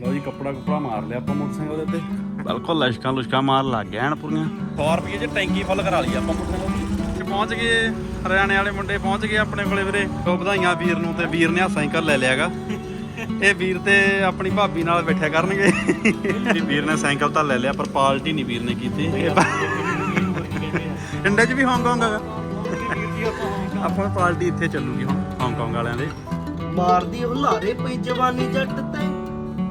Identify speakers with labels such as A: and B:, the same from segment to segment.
A: ਲਓ ਜੀ ਕੱਪੜਾ ਕੁਪੜਾ ਮਾਰ ਲਿਆ ਆਪਾਂ ਮੋਟਰਸਾਈਕਲ ਦੇ ਉੱਤੇ। ਬਿਲਕੁਲ ਲਸ਼ਕਾਂ ਲੁਸ਼ਕਾਂ ਮਾਰ ਲੱਗ ਗਿਆ ਐਨ ਪੂਰੀਆਂ। 100 ਰੁਪਏ ਚ ਟੈਂਕੀ ਫੁੱਲ ਕਰਾ ਲਈ ਆਪਾਂ ਮੋਟਰਸਾਈਕਲ ਤੇ ਪਹੁੰਚ ਗਏ ਹਰਿਆਣੇ ਵਾਲੇ ਮੁੰਡੇ ਪਹੁੰਚ ਗਏ ਆਪਣੇ ਕੋਲੇ ਵੀਰੇ। ਉਹ ਵਧਾਈਆਂ ਵੀਰ ਨੂੰ ਤੇ ਵੀਰ ਨੇ ਆ ਸਾਈਕਲ ਲੈ ਲਿਆਗਾ। ਇਹ ਵੀਰ ਤੇ ਆਪਣੀ ਭਾਬੀ ਨਾਲ ਬੈਠਿਆ ਕਰਨਗੇ। ਵੀ ਵੀਰ ਨੇ ਸਾਈਕਲ ਤਾਂ ਲੈ ਲਿਆ ਪਰ ਪਾਲਟੀ ਨਹੀਂ ਵੀਰ ਨੇ ਕੀਤੀ। ਇੰਡੀਆ 'ਚ ਵੀ ਹਾਂਗਕਾਂਗ ਹੈਗਾ। ਆਪਾਂ ਨੂੰ ਪਾਰਟੀ ਇੱਥੇ ਚੱਲੂਗੀ ਹੁਣ। ਹਾਂਗਕਾਂਗ ਵਾਲਿਆਂ ਦੇ।
B: ਮਾਰਦੀ ਹੁਲਾਰੇ ਪਈ ਜਵਾਨੀ ਜੱਟ ਤੇ।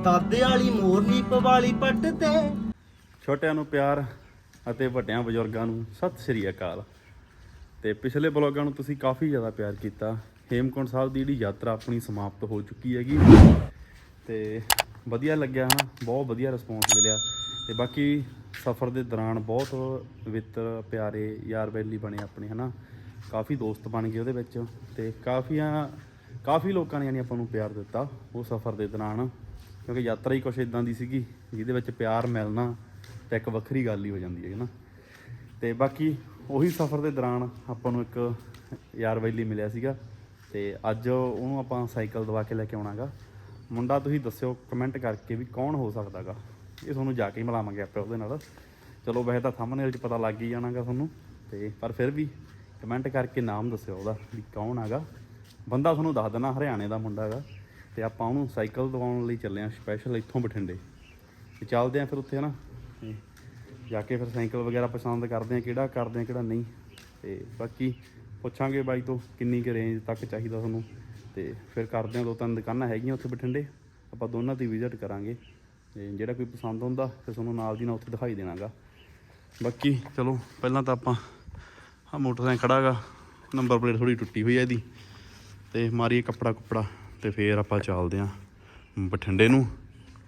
B: ਦਾਦੇ ਵਾਲੀ ਮੋਰਨੀ ਪਵਾਲੀ ਪੱਟ ਤੇ।
A: ਛੋਟਿਆਂ ਨੂੰ ਪਿਆਰ ਅਤੇ ਵੱਡਿਆਂ ਬਜ਼ੁਰਗਾਂ ਨੂੰ ਸਤਿ ਸ੍ਰੀ ਅਕਾਲ। ਤੇ ਪਿਛਲੇ ਬਲੌਗਾਂ ਨੂੰ ਤੁਸੀਂ ਕਾਫੀ ਜ਼ਿਆਦਾ ਪਿਆਰ ਕੀਤਾ। ਹੇਮਕੁੰਟ ਸਾਹਿਬ ਦੀ ਜਿਹੜੀ ਯਾਤਰਾ ਆਪਣੀ ਸਮਾਪਤ ਹੋ ਚੁੱਕੀ ਹੈਗੀ। ਤੇ ਵਧੀਆ ਲੱਗਿਆ ਹਨਾ, ਬਹੁਤ ਵਧੀਆ ਰਿਸਪੌਂਸ ਮਿਲਿਆ। ਤੇ ਬਾਕੀ ਸਫ਼ਰ ਦੇ ਦੌਰਾਨ ਬਹੁਤ ਪਵਿੱਤਰ ਪਿਆਰੇ, ਯਾਰ ਬੇਲੀ ਬਣੇ ਆਪਣੇ ਹਨਾ। ਕਾਫੀ ਦੋਸਤ ਬਣ ਗਏ ਉਹਦੇ ਵਿੱਚ। ਤੇ ਕਾਫੀਆਂ, ਕਾਫੀ ਲੋਕਾਂ ਨੇ ਯਾਨੀ ਆਪਾਂ ਨੂੰ ਪਿਆਰ ਦਿੱਤਾ ਉਹ ਸਫ਼ਰ ਦੇ ਦੌਰਾਨ। ਕਿਉਂਕਿ ਯਾਤਰਾ ਹੀ ਕੁਛ ਇਦਾਂ ਦੀ ਸੀਗੀ, ਜਿਹਦੇ ਵਿੱਚ ਪਿਆਰ, ਮਿਲਣਾ ਤਾਂ ਇੱਕ ਵੱਖਰੀ ਗੱਲ ਹੀ ਹੋ ਜਾਂਦੀ ਹੈ ਨਾ। ਤੇ ਬਾਕੀ ਉਹੀ ਸਫ਼ਰ ਦੇ ਦੌਰਾਨ ਆਪਾਂ ਨੂੰ ਇੱਕ ਯਾਰ ਵੈਲੀ ਮਿਲਿਆ ਸੀਗਾ ਤੇ ਅੱਜ ਉਹਨੂੰ ਆਪਾਂ ਸਾਈਕਲ ਦਵਾ ਕੇ ਲੈ ਕੇ ਆਉਣਾਗਾ ਮੁੰਡਾ ਤੁਸੀਂ ਦੱਸਿਓ ਕਮੈਂਟ ਕਰਕੇ ਵੀ ਕੌਣ ਹੋ ਸਕਦਾਗਾ ਇਹ ਤੁਹਾਨੂੰ ਜਾ ਕੇ ਹੀ ਮਿਲਾਵਾਂਗੇ ਆਪਾਂ ਉਹਦੇ ਨਾਲ। ਚਲੋ ਵੈਸੇ ਤਾਂ ਥੰਬਨੇਲ 'ਚ ਪਤਾ ਲੱਗ ਹੀ ਜਾਣਾਗਾ ਤੁਹਾਨੂੰ। ਤੇ ਪਰ ਫਿਰ ਵੀ ਕਮੈਂਟ ਕਰਕੇ ਨਾਮ ਦੱਸਿਓ ਉਹਦਾ ਵੀ ਕੌਣ ਹੈਗਾ। ਬੰਦਾ ਤੁਹਾਨੂੰ ਦੱਸ ਦੇਣਾ, ਹਰਿਆਣੇ ਦਾ ਮੁੰਡਾ ਹੈਗਾ ਤੇ ਆਪਾਂ ਉਹਨੂੰ ਸਾਈਕਲ ਦਵਾਉਣ ਲਈ ਚੱਲੇ ਆ ਸਪੈਸ਼ਲ ਇੱਥੋਂ ਬਠਿੰਡੇ। ਤੇ ਚੱਲਦੇ ਆ ਫਿਰ ਉੱਥੇ ਹਨਾ। ਤੇ ਜਾ ਕੇ ਫਿਰ ਸਾਈਕਲ ਵਗੈਰਾ ਪਸੰਦ ਕਰਦੇ ਆ ਕਿਹੜਾ ਕਰਦੇ ਆ ਕਿਹੜਾ ਨਹੀਂ। ਤੇ ਬਾਕੀ ਪੁੱਛਾਂਗੇ ਬਾਈ ਤੋਂ ਕਿੰਨੀ ਕੁ ਰੇਂਜ ਤੱਕ ਚਾਹੀਦਾ ਤੁਹਾਨੂੰ। ਤੇ ਫਿਰ ਕਰਦੇ ਆ ਦੋ ਤਿੰਨ ਦੁਕਾਨਾਂ ਹੈਗੀਆਂ ਉੱਥੇ ਬਠਿੰਡੇ। ਆਪਾਂ ਦੋਨਾਂ ਦੀ ਵਿਜ਼ਿਟ ਕਰਾਂਗੇ। ਤੇ ਜਿਹੜਾ ਕੋਈ ਪਸੰਦ ਹੁੰਦਾ, ਫਿਰ ਤੁਹਾਨੂੰ ਨਾਲ ਦੀ ਨਾਲ ਉੱਥੇ ਦਿਖਾਈ ਦੇਣਾਗਾ। ਬਾਕੀ ਚਲੋ, ਪਹਿਲਾਂ ਤਾਂ ਆਪਾਂ ਆ ਮੋਟਰਸਾਈਕਲ ਖੜਾਗਾ ਨੰਬਰ ਪਲੇਟ ਥੋੜੀ ਟੁੱਟੀ ਹੋਈ ਹੈ ਇਹਦੀ। ਤੇ ਮਾਰੀਏ ਕੱਪੜਾ ਕੁਪੜਾ ਤੇ ਫੇਰ ਆਪਾਂ ਚੱਲਦੇ ਆਂ ਬਠਿੰਡੇ ਨੂੰ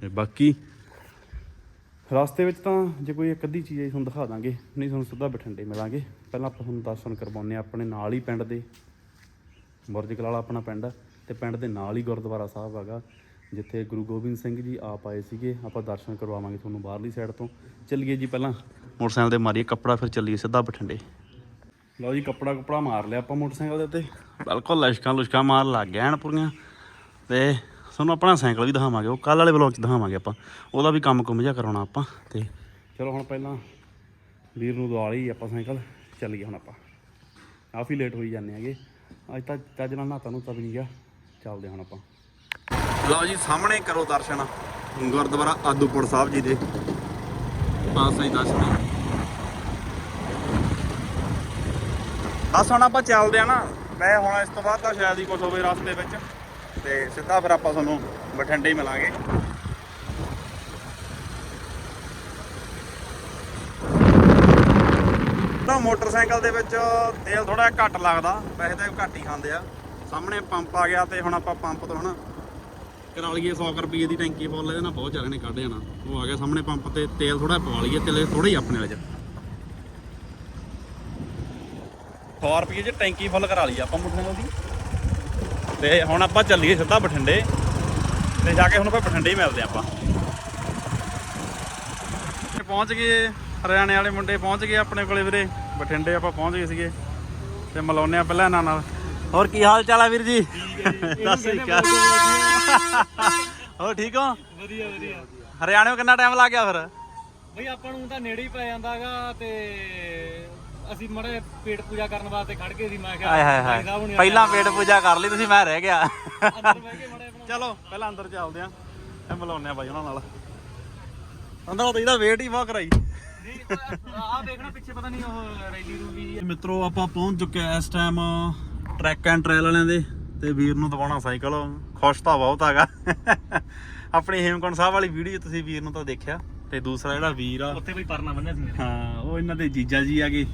A: ਤੇ ਬਾਕੀ ਰਸਤੇ ਵਿੱਚ ਤਾਂ ਜੇ ਕੋਈ ਇੱਕ ਅੱਧੀ ਚੀਜ਼ ਹੈ ਤੁਹਾਨੂੰ ਦਿਖਾ ਦਾਂਗੇ, ਨਹੀਂ ਤੁਹਾਨੂੰ ਸਿੱਧਾ ਬਠਿੰਡੇ ਮਿਲਾਂਗੇ। ਪਹਿਲਾਂ ਆਪਾਂ ਤੁਹਾਨੂੰ ਦਰਸ਼ਨ ਕਰਵਾਉਂਦੇ ਹਾਂ ਆਪਣੇ ਨਾਲ ਹੀ ਪਿੰਡ ਦੇ। ਬੁਰਜ ਕਲਾਲਾ ਆਪਣਾ ਪਿੰਡ ਹੈ ਤੇ ਪਿੰਡ ਦੇ ਨਾਲ ਹੀ ਗੁਰਦੁਆਰਾ ਸਾਹਿਬ ਹੈਗਾ, ਜਿੱਥੇ ਗੁਰੂ ਗੋਬਿੰਦ ਸਿੰਘ ਜੀ ਆਪ ਆਏ ਸੀਗੇ। ਆਪਾਂ ਦਰਸ਼ਨ ਕਰਵਾਵਾਂਗੇ ਤੁਹਾਨੂੰ ਬਾਹਰਲੀ ਸਾਈਡ ਤੋਂ। ਚੱਲੀਏ ਜੀ ਪਹਿਲਾਂ ਮੋਟਰਸਾਈਕਲ ਤੇ ਮਾਰੀਏ ਕੱਪੜਾ, ਫਿਰ ਚੱਲੀਏ ਸਿੱਧਾ ਬਠਿੰਡੇ। ਲਓ ਜੀ, ਕੱਪੜਾ ਕੁਪੜਾ ਮਾਰ ਲਿਆ ਆਪਾਂ ਮੋਟਰਸਾਈਕਲ ਦੇ ਉੱਤੇ। ਬਿਲਕੁਲ ਲਸ਼ਕਾਂ ਲੁਸ਼ਕਾਂ ਮਾਰ ਲੱਗ ਗਿਆ ਐਨ ਪੂਰੀਆਂ। ਤੇ ਤੁਹਾਨੂੰ ਆਪਣਾ ਸਾਈਕਲ ਵੀ ਦਿਖਾਵਾਂਗੇ, ਉਹ ਕੱਲ ਵਾਲੇ ਬਲੌਗ 'ਚ ਦਿਖਾਵਾਂਗੇ ਆਪਾਂ। ਉਹਦਾ ਵੀ ਕੰਮ ਕੁਮ ਜਿਹਾ ਕਰਾਉਣਾ ਆਪਾਂ ਤੇ ਚਲੋ ਹੁਣ ਪਹਿਲਾਂ ਵੀਰ ਨੂੰ ਦਵਾ ਲਈ ਆਪਾਂ ਸਾਈਕਲ, ਚੱਲੀਏ ਹੁਣ ਆਪਾਂ। ਕਾਫੀ ਲੇਟ ਹੋਈ ਜਾਂਦੇ ਹੈਗੇ। ਅੱਜ ਤਾਂ ਚੱਜ ਨਾਲ ਨਹਾਤਾ ਨੂੰ ਤਾਂ ਵੀ ਨਹੀਂ ਗਿਆ। ਚੱਲਦੇ ਹੁਣ ਆਪਾਂ। ਲਓ ਜੀ, ਸਾਹਮਣੇ ਕਰੋ ਦਰਸ਼ਨ। ਗੁਰਦੁਆਰਾ ਆਦੂਪੁਰ ਸਾਹਿਬ ਜੀ ਦੇ ਪਾਸੇ ਹੀ ਦਰਸ਼ਨ। ਬਸ ਹੁਣ ਆਪਾਂ ਚੱਲਦੇ ਆ ਨਾ। ਮੈਂ ਹੁਣ ਇਸ ਤੋਂ ਬਾਅਦ ਤਾਂ ਸ਼ਾਇਦ ਹੀ ਕੁਝ ਹੋਵੇ ਰਸਤੇ ਵਿੱਚ। ਤੇ ਸਿੱਧਾ ਫਿਰ ਆਪਾਂ ਤੁਹਾਨੂੰ ਬਠਿੰਡੇ ਹੀ ਮਿਲਾਂਗੇ। ਤਾਂ ਮੋਟਰਸਾਈਕਲ ਦੇ ਵਿੱਚ ਤੇਲ ਥੋੜਾ ਜਿਹਾ ਘੱਟ ਲੱਗਦਾ ਵੈਸੇ ਤਾਂ ਘੱਟ ਹੀ ਖਾਂਦੇ ਆ। ਸਾਹਮਣੇ ਪੰਪ ਆ ਗਿਆ ਤੇ ਹੁਣ ਆਪਾਂ ਪੰਪ ਤੋਂ ਹਨਾ ਕਰਾ ਲਈਏ 100 ਕੁ ਰੁਪਏ ਦੀ ਟੈਂਕੀ ਫੁੱਲ, ਇਹਦੇ ਨਾਲ ਬਹੁਤ ਜ਼ਿਆਦਾ ਕੱਢ ਜਾਣਾ। ਉਹ ਆ ਗਿਆ ਸਾਹਮਣੇ ਪੰਪ ਤੇ ਤੇਲ ਥੋੜਾ ਪਵਾ ਲਈਏ, ਤੇਲ ਥੋੜਾ ਹੀ ਆਪਣੇ ਵਾਲੇ ਚ। 100 ਰੁਪਏ ਚ ਟੈਂਕੀ ਫੁੱਲ ਕਰਾ ਲਈ ਆਪਾਂ ਮੋਟਰਸਾਈਕਲ ਦੀ ਤੇ ਹੁਣ ਆਪਾਂ ਚੱਲੀਏ ਸਿੱਧਾ ਬਠਿੰਡੇ ਤੇ ਜਾ ਕੇ ਹੁਣ ਆਪਾਂ ਬਠਿੰਡੇ ਹੀ ਮਿਲਦੇ ਆਪਾਂ। ਪਹੁੰਚ ਗਏ ਹਰਿਆਣੇ ਵਾਲੇ ਮੁੰਡੇ ਪਹੁੰਚ ਗਏ ਆਪਣੇ ਕੋਲੇ ਵੀਰੇ। ਬਠਿੰਡੇ ਆਪਾਂ ਪਹੁੰਚ ਗਏ ਸੀਗੇ ਤੇ ਮਿਲਾਉਂਦੇ ਆ ਪਹਿਲਾਂ ਇਹਨਾਂ ਨਾਲ। ਹੋਰ ਕੀ ਹਾਲ ਚਾਲ ਆ ਵੀਰ ਜੀ? ਸਤਿ ਸ੍ਰੀ ਅਕਾਲ। ਹੋਰ ਠੀਕ ਹੋ?
C: ਵਧੀਆ ਵਧੀਆ।
A: ਹਰਿਆਣੇ ਕਿੰਨਾ ਟਾਈਮ ਲੱਗ ਗਿਆ ਫਿਰ?
C: ਬਈ ਆਪਾਂ ਨੂੰ ਤਾਂ ਨੇੜੇ ਹੀ ਪੈ ਜਾਂਦਾਗਾ ਤੇ ਅਸੀਂ ਮੜੇ ਪੇਟ ਪੂਜਾ ਕਰਨ ਵਾਸਤੇ ਖੜ ਗਏ ਸੀ ਮੈਂ ਕਿਹਾ
A: ਆਏ ਹਾਏ
C: ਭਾਈ ਸਾਹਿਬ
A: ਹਾਏ
C: ਹੁਣੀ
A: ਪਹਿਲਾਂ ਪੇਟ ਪੂਜਾ ਕਰ ਲਈ ਤੁਸੀਂ ਮੈਂ ਰਹਿ ਗਿਆ।
C: ਅੰਦਰ ਬਹਿ ਕੇ ਮੜੇ ਆਪਣਾ
A: ਚਲੋ ਪਹਿਲਾਂ ਅੰਦਰ ਚੱਲਦੇ ਆਂ। ਤੇ ਮਿਲਾਉਂਦੇ ਆ ਬਾਈ ਉਹਨਾਂ ਨਾਲ। ਅੰਦਰ ਤਾਂ ਇਹਦਾ ਵੇਟ ਹੀ ਬਹੁਤ ਕਰਾਈ।
C: ਨਹੀਂ ਆਹ ਦੇਖਣਾ ਪਿੱਛੇ ਪਤਾ ਨਹੀਂ ਉਹ ਰੈਲੀ ਰੂਲੀ
A: ਮਿੱਤਰੋ ਆਪਾਂ ਪਹੁੰਚ ਚੁੱਕੇ ਆ ਇਸ ਟਾਈਮ ਟਰੈਕ ਐਂਡ ਟ੍ਰੇਲ ਵਾਲਿਆਂ ਦੇ ਤੇ ਵੀਰ ਨੂੰ ਦਵਾਉਣਾ ਸਾਈਕਲ। ਖੁਸ਼ ਤਾਂ ਬਹੁਤ ਹੈਗਾ। ਆਪਣੀ ਹੇਮਕੁੰਟ ਸਾਹਿਬ ਵਾਲੀ ਵੀਡੀਓ ਤੁਸੀਂ ਵੀਰ ਨੂੰ ਤਾਂ ਦੇਖਿਆ। ਤੇ ਦੂਸਰਾ ਜਿਹੜਾ ਵੀਰ ਆ।
C: ਉੱਥੇ ਕੋਈ ਪਰਨਾ ਬੰਨਿਆ ਸੀ ਮੇਰੇ।
A: ਹਾਂ ਉਹ ਇਹਨਾਂ ਦੇ ਜੀਜਾ ਜੀ ਆਗੇ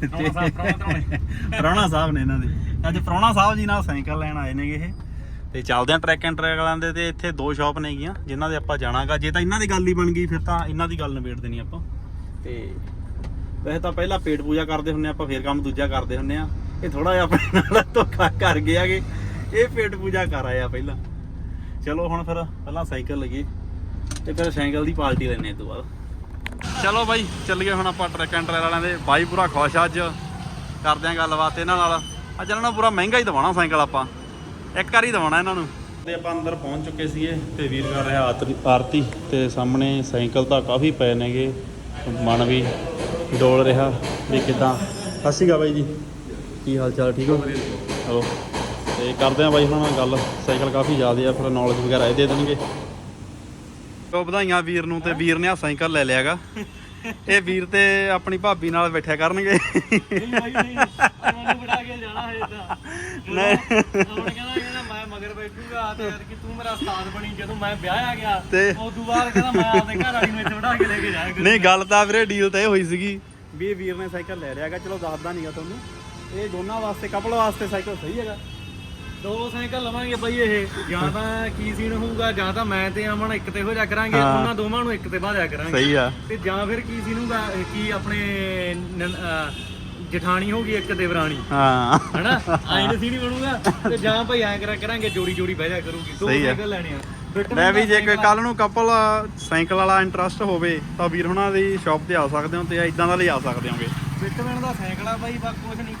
C: ਪ੍ਰਾਹੁਣਾ ਸਾਹਿਬ, ਪ੍ਰਾਹੁਣਾ ਧਰਾਉਣੇ।
A: ਪ੍ਰਾਹੁਣਾ ਸਾਹਿਬ ਨੇ ਇਹਨਾਂ ਦੇ। ਅੱਜ ਪ੍ਰਾਹੁਣਾ ਸਾਹਿਬ ਜੀ ਨਾਲ ਸਾਈਕਲ ਲੈਣ ਆਏ ਨੇਗੇ ਇਹ। ਤੇ ਚੱਲਦੇ ਆ ਟਰੈਕ ਐਂਡ ਟ੍ਰੈਕ ਵਾਲਿਆਂ ਦੇ ਤੇ ਇੱਥੇ ਦੋ ਸ਼ਾਪ ਨੇਗੀਆਂ ਜਿਨ੍ਹਾਂ ਦੇ ਆਪਾਂ ਜਾਣਾਗਾ ਜੇ ਤਾਂ ਇਹਨਾਂ ਦੀ ਗੱਲ ਹੀ ਬਣ ਗਈ ਫਿਰ ਤਾਂ ਇਹਨਾਂ ਦੀ ਗੱਲ ਨਿਬੇੜ ਦੇਣੀ ਆਪਾਂ। ਤੇ ਵੈਸੇ ਤਾਂ ਪਹਿਲਾਂ ਪੇਟ ਪੂਜਾ ਕਰਦੇ ਹੁੰਨੇ ਆਪਾਂ ਫੇਰ ਕੰਮ ਦੂਜਾ ਕਰਦੇ ਹੁੰਨੇ ਆ। ਇਹ ਥੋੜਾ ਜਿਹਾ ਆਪਣੇ ਨਾਲ ਧੋਖਾ ਕਰ ਗਿਆ ਆਗੇ। ਇਹ ਪੇਟ ਪੂਜਾ ਕਰ ਆਇਆ ਪਹਿਲਾਂ। ਚਲੋ ਹੁਣ ਫਿਰ ਪਹਿਲਾਂ ਸਾਈਕਲ ਲਈਏ ਤੇ ਫਿਰ ਸਾਈਕਲ ਦੀ ਪਾਰਟੀ ਲੈਣੇ ਇਸ ਤੋਂ ਬਾਅਦ। ਚਲੋ ਬਾਈ ਚੱਲੀਏ ਹੁਣ ਆਪਾਂ ਟਰੱਕ ਐਂਡ ਟਰੈਲ ਵਾਲਿਆਂ ਦੇ। ਬਾਈ ਪੂਰਾ ਖੁਸ਼ ਅੱਜ। ਕਰਦੇ ਆਂ ਗੱਲਬਾਤ ਇਹਨਾਂ ਨਾਲ। ਅੱਜ ਇਹਨਾਂ ਨੂੰ ਪੂਰਾ ਮਹਿੰਗਾ ਹੀ ਦਵਾਉਣਾ ਸਾਈਕਲ ਆਪਾਂ। ਇੱਕ ਵਾਰੀ ਦਵਾਉਣਾ ਇਹਨਾਂ ਨੂੰ। ਤੇ ਆਪਾਂ ਅੰਦਰ ਪਹੁੰਚ ਚੁੱਕੇ ਸੀਗੇ ਤੇ ਵੀਰ ਕਰ ਰਿਹਾ ਆਰਤੀ। ਤੇ ਸਾਹਮਣੇ ਸਾਈਕਲ ਤਾਂ ਕਾਫੀ ਪਏ ਨੇਗੇ। ਮਨ ਵੀ ਡੋਲ ਰਿਹਾ ਵੀ ਕਿਦਾਂ। ਸਤਿ ਸ਼੍ਰੀ ਅਕਾਲ ਬਾਈ ਜੀ। ਕੀ ਹਾਲ ਚਾਲ ਠੀਕ ਹੋ? ਚਲੋ ਤੇ ਕਰਦੇ ਆ ਬਾਈ ਨਾਲ ਗੱਲ। ਸਾਈਕਲ ਕਾਫੀ ਜ਼ਿਆਦਾ ਆ ਫਿਰ ਨੌਲੇਜ ਵਗੈਰਾ ਇਹ ਦੇ ਦੇਣਗੇ। ਤੋ ਵਧਾਈਆਂ ਵੀਰ ਨੂੰ ਤੇ ਵੀਰ ਨੇ ਆ ਸਾਈਕਲ ਲੈ ਲਿਆਗਾ। ਇਹ ਵੀਰ ਤੇ ਆਪਣੀ ਭਾਬੀ ਨਾਲ ਬੈਠਿਆ ਕਰਨਗੇ।
C: ਨਹੀਂ ਬਾਈ ਨਹੀਂ। ਮੈਨੂੰ ਬੜਾ ਕੇ ਜਾਣਾ ਹੈ ਇਦਾਂ
A: ਨਹੀਂ।
C: ਹੁਣ ਕਹਿੰਦਾ ਕਹਿੰਦਾ ਮੈਂ ਮਗਰ ਬੈਠੂਗਾ ਤੇ ਯਾਰ ਕਿ ਤੂੰ ਮੇਰਾ ਉਸਤਾਦ ਬਣੀ ਜਦੋਂ ਮੈਂ ਵਿਆਹ ਆ ਗਿਆ
A: ਤੇ-
C: ਉਸ ਤੋਂ ਬਾਅਦ ਕਹਿੰਦਾ ਮੈਂ ਆਪਦੇ ਘਰ ਵਾਲੀ ਨੂੰ ਇੱਥੇ ਵੜਾ ਕੇ ਲੈ ਕੇ ਜਾਇਆ
A: ਨਹੀਂ ਗੱਲ ਤਾਂ ਵੀਰੇ ਡੀਲ ਤਾਂ ਇਹ ਹੋਈ ਸੀਗੀ। ਵੀ ਇਹ ਵੀਰ ਨੇ ਸਾਈਕਲ ਲੈ ਲਿਆਗਾ ਚਲੋ ਦੱਸਦਾ ਨਹੀਂਗਾ ਤੁਹਾਨੂੰ। ਇਹ ਦੋਨਾਂ ਵਾਸਤੇ ਕਪਲ ਵਾਸਤੇ ਸਾਈਕਲ ਸਹੀ ਹੈਗਾ।
C: ਦੋ ਸਾਈਕਲ ਲਵਾਂਗੇ ਬਾਈ ਇਹ। ਜਾਂ ਤਾਂ ਕੀ ਸੀਨ ਹੋਊਗਾ ਜਾਂ ਤਾਂ ਮੈਂ ਤੇ ਅਮਨ ਇੱਕ ਤੇ ਹੋ ਜਾ ਕਰਾਂਗੇ ਉਹਨਾਂ ਦੋਵਾਂ ਨੂੰ ਇੱਕ ਤੇ ਬਾਜਾ ਕਰਾਂਗੇ।
A: ਸਹੀ ਆ।
C: ਤੇ ਜਾਂ ਫਿਰ ਕੀ ਸੀਨ ਹੋਊਗਾ ਕੀ ਆਪਣੇ ਨਨ- ਅਹ ਜਠਾਣੀ ਹੋਊਗੀ ਇੱਕ ਦੇਵਰਾਣੀ
A: ਹਾਂ।
C: ਹਨਾ? ਆਈ ਨਹੀਂ ਸੀਨ ਬਣੂਗਾ। ਤੇ ਜਾਂ ਭਾਈ ਐਂ ਕਰਾ ਕਰਾਂਗੇ ਜੋੜੀ ਜੋੜੀ ਬਹਿ ਜਾ ਕਰੂਗੀ। ਦੋ ਸਾਈਕਲ ਲੈਣੇ ਆ।
A: ਮੈਂ ਵੀ ਜੇ ਕੋਈ ਕੱਲ ਨੂੰ ਕਪਲ ਸਾਈਕਲ ਵਾਲਾ ਇੰਟਰਸਟ ਹੋਵੇ ਤਾਂ ਵੀਰ ਹੁਣਾਂ ਦੀ ਸ਼ਾਪ ਤੇ ਆ ਸਕਦੇ ਹੋ ਤੇ ਇਦਾਂ ਦਾ ਲਿਆ ਸਕਦੇ ਹੋਗੇ।
C: ਫਿੱਟਮੈਨ ਦਾ ਸਾਈਕਲ ਆ ਬਾਈ ਬਾ ਕੁਝ ਨਹੀਂ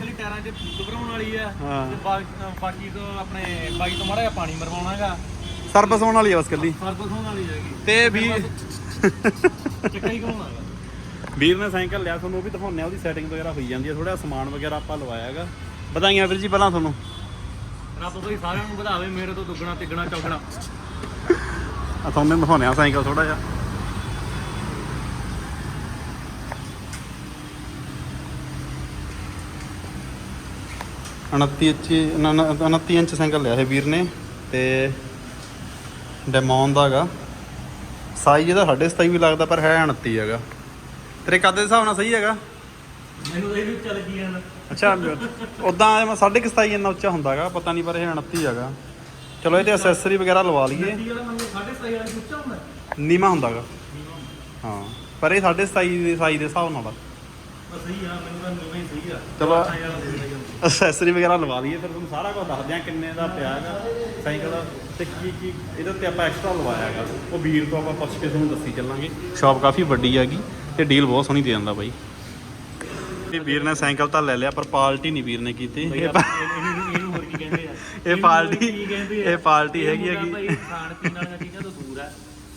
A: 11 ਹੋਣ ਵਾਲੀ ਆ ਬਸ ਕੱਲੀ।
C: ਸਰਬਤ ਹੋਣ ਵਾਲੀ ਹੈਗੀ।
A: ਤੇ ਵੀ
C: ਚੱਕਾ ਹੀ ਘੁੰਮਾਉਣਾਗਾ।
A: ਵੀਰ ਨੇ ਸਾਈਕਲ ਲਿਆ ਤੁਹਾਨੂੰ ਉਹ ਵੀ ਦਿਖਾਉਂਦੇ ਆ ਉਹਦੀ ਸੈਟਿੰਗ ਵਗੈਰਾ ਹੋਈ ਜਾਂਦੀ ਹੈ ਥੋੜਾ ਸਮਾਨ ਵਗੈਰਾ ਆਪਾਂ ਲਵਾਇਆ ਹੈਗਾ ਵਧਾਈਆਂ ਵੀਰ ਜੀ ਪਹਿਲਾਂ ਤੁਹਾਨੂੰ।
C: ਰੱਬ ਕੋਈ ਸਾਰਿਆਂ ਨੂੰ ਵਧਾਵੇ ਮੇਰੇ ਤੋਂ ਦੁੱਗਣਾ ਤਿੱਗਣਾ ਚੌਗਣਾ।
A: ਆ ਤੁਹਾਨੂੰ ਦਿਖਾਉਂਦੇ ਆ ਸਾਈਕਲ ਥੋੜਾ ਜਿਹਾ। ਉਨੱਤੀ ਇੰਚ 29 ਇੰਚ ਸਾਈਕਲ ਲਿਆ ਇਹ ਵੀਰ ਨੇ ਤੇ ਡੈਮੋਨ ਦਾ ਹੈਗਾ ਸਾਈਜ਼ ਇਹਦਾ 27.5 ਵੀ ਲੱਗਦਾ ਪਰ ਹੈ 29 ਹੈਗਾ। ਤੇਰੇ ਕੱਦ ਦੇ ਹਿਸਾਬ ਨਾਲ ਸਹੀ ਹੈਗਾ?
C: ਮੈਨੂੰ ਤਾਂ ਇਹ ਵੀ ਚੱਲ ਗਈ ਜਾਂਦਾ
A: ਅੱਛਾ ਉਦਾਂ ਮੈਂ 27.5 ਇੰਨਾ ਉੱਚਾ ਹੁੰਦਾਗਾ ਪਤਾ ਨਹੀਂ ਪਰ ਇਹ 29 ਹੈਗਾ। ਚਲੋ ਇਹਦੇ ਐਕਸੈਸਰੀ ਵਗੈਰਾ ਲਵਾ ਲਈਏ।
C: ਗੱਡੀ ਵਾਲਾ ਮੈਨੂੰ 7.5 ਵਾਲੀ ਉੱਚਾ ਹੁੰਦਾ?
A: ਨੀਮਾ ਹੁੰਦਾਗਾ ਹਾਂ ਪਰ ਇਹ 27.5 ਦੇ ਸਾਈਜ਼ ਦੇ ਹਿਸਾਬ ਨਾਲ
C: ਬਸ ਸਹੀ ਆ ਮੈਨੂੰ ਤਾਂ ਨਵੇਂ ਹੀ ਸਹੀ ਆ।
A: ਚਲੋ।
C: ਜਾਂਦਾ।
A: ਐਕਸੈਸਰੀ ਵਗੈਰਾ ਲਵਾ ਲਈਏ ਫਿਰ ਤੁਹਾਨੂੰ ਸਾਰਾ ਕੁਝ ਦੱਸਦੇ ਆ ਕਿੰਨੇ ਦਾ ਪਿਆ ਹੈਗਾ ਸਾਈਕਲ ਦਾ ਤੇ ਕੀ ਕੀ ਇਹਦੇ ਉੱਤੇ ਆਪਾਂ ਐਕਸਟਰਾ ਲਵਾਇਆ ਹੈਗਾ। ਉਹ ਵੀਰ ਤੋਂ ਆਪਾਂ ਪੁੱਛ ਕੇ ਤੁਹਾਨੂੰ ਦੱਸੀ ਚੱਲਾਂਗੇ। ਸ਼ਾਪ ਕਾਫੀ ਵੱਡੀ ਹੈਗੀ ਤੇ ਡੀਲ ਬਹੁਤ ਸੋਹਣੀ ਦੇ ਦਿੰਦਾ ਬਾਈ। ਇਹ ਵੀਰ ਨੇ ਸਾਈਕਲ ਤਾਂ ਲੈ ਲਿਆ ਪਰ ਪਾਲਟੀ ਨਹੀਂ ਵੀਰ ਨੇ ਕੀਤੀ। ਇਹ
C: ਆ?
A: ਇਹ ਇਹ ਹੈਗੀ ਹੈਗੀ।
C: ਖਾਣ ਪੀਣ ਵਾਲੀਆਂ ਚੀਜ਼ਾਂ ਤੋਂ ਦੂਰ ਆ।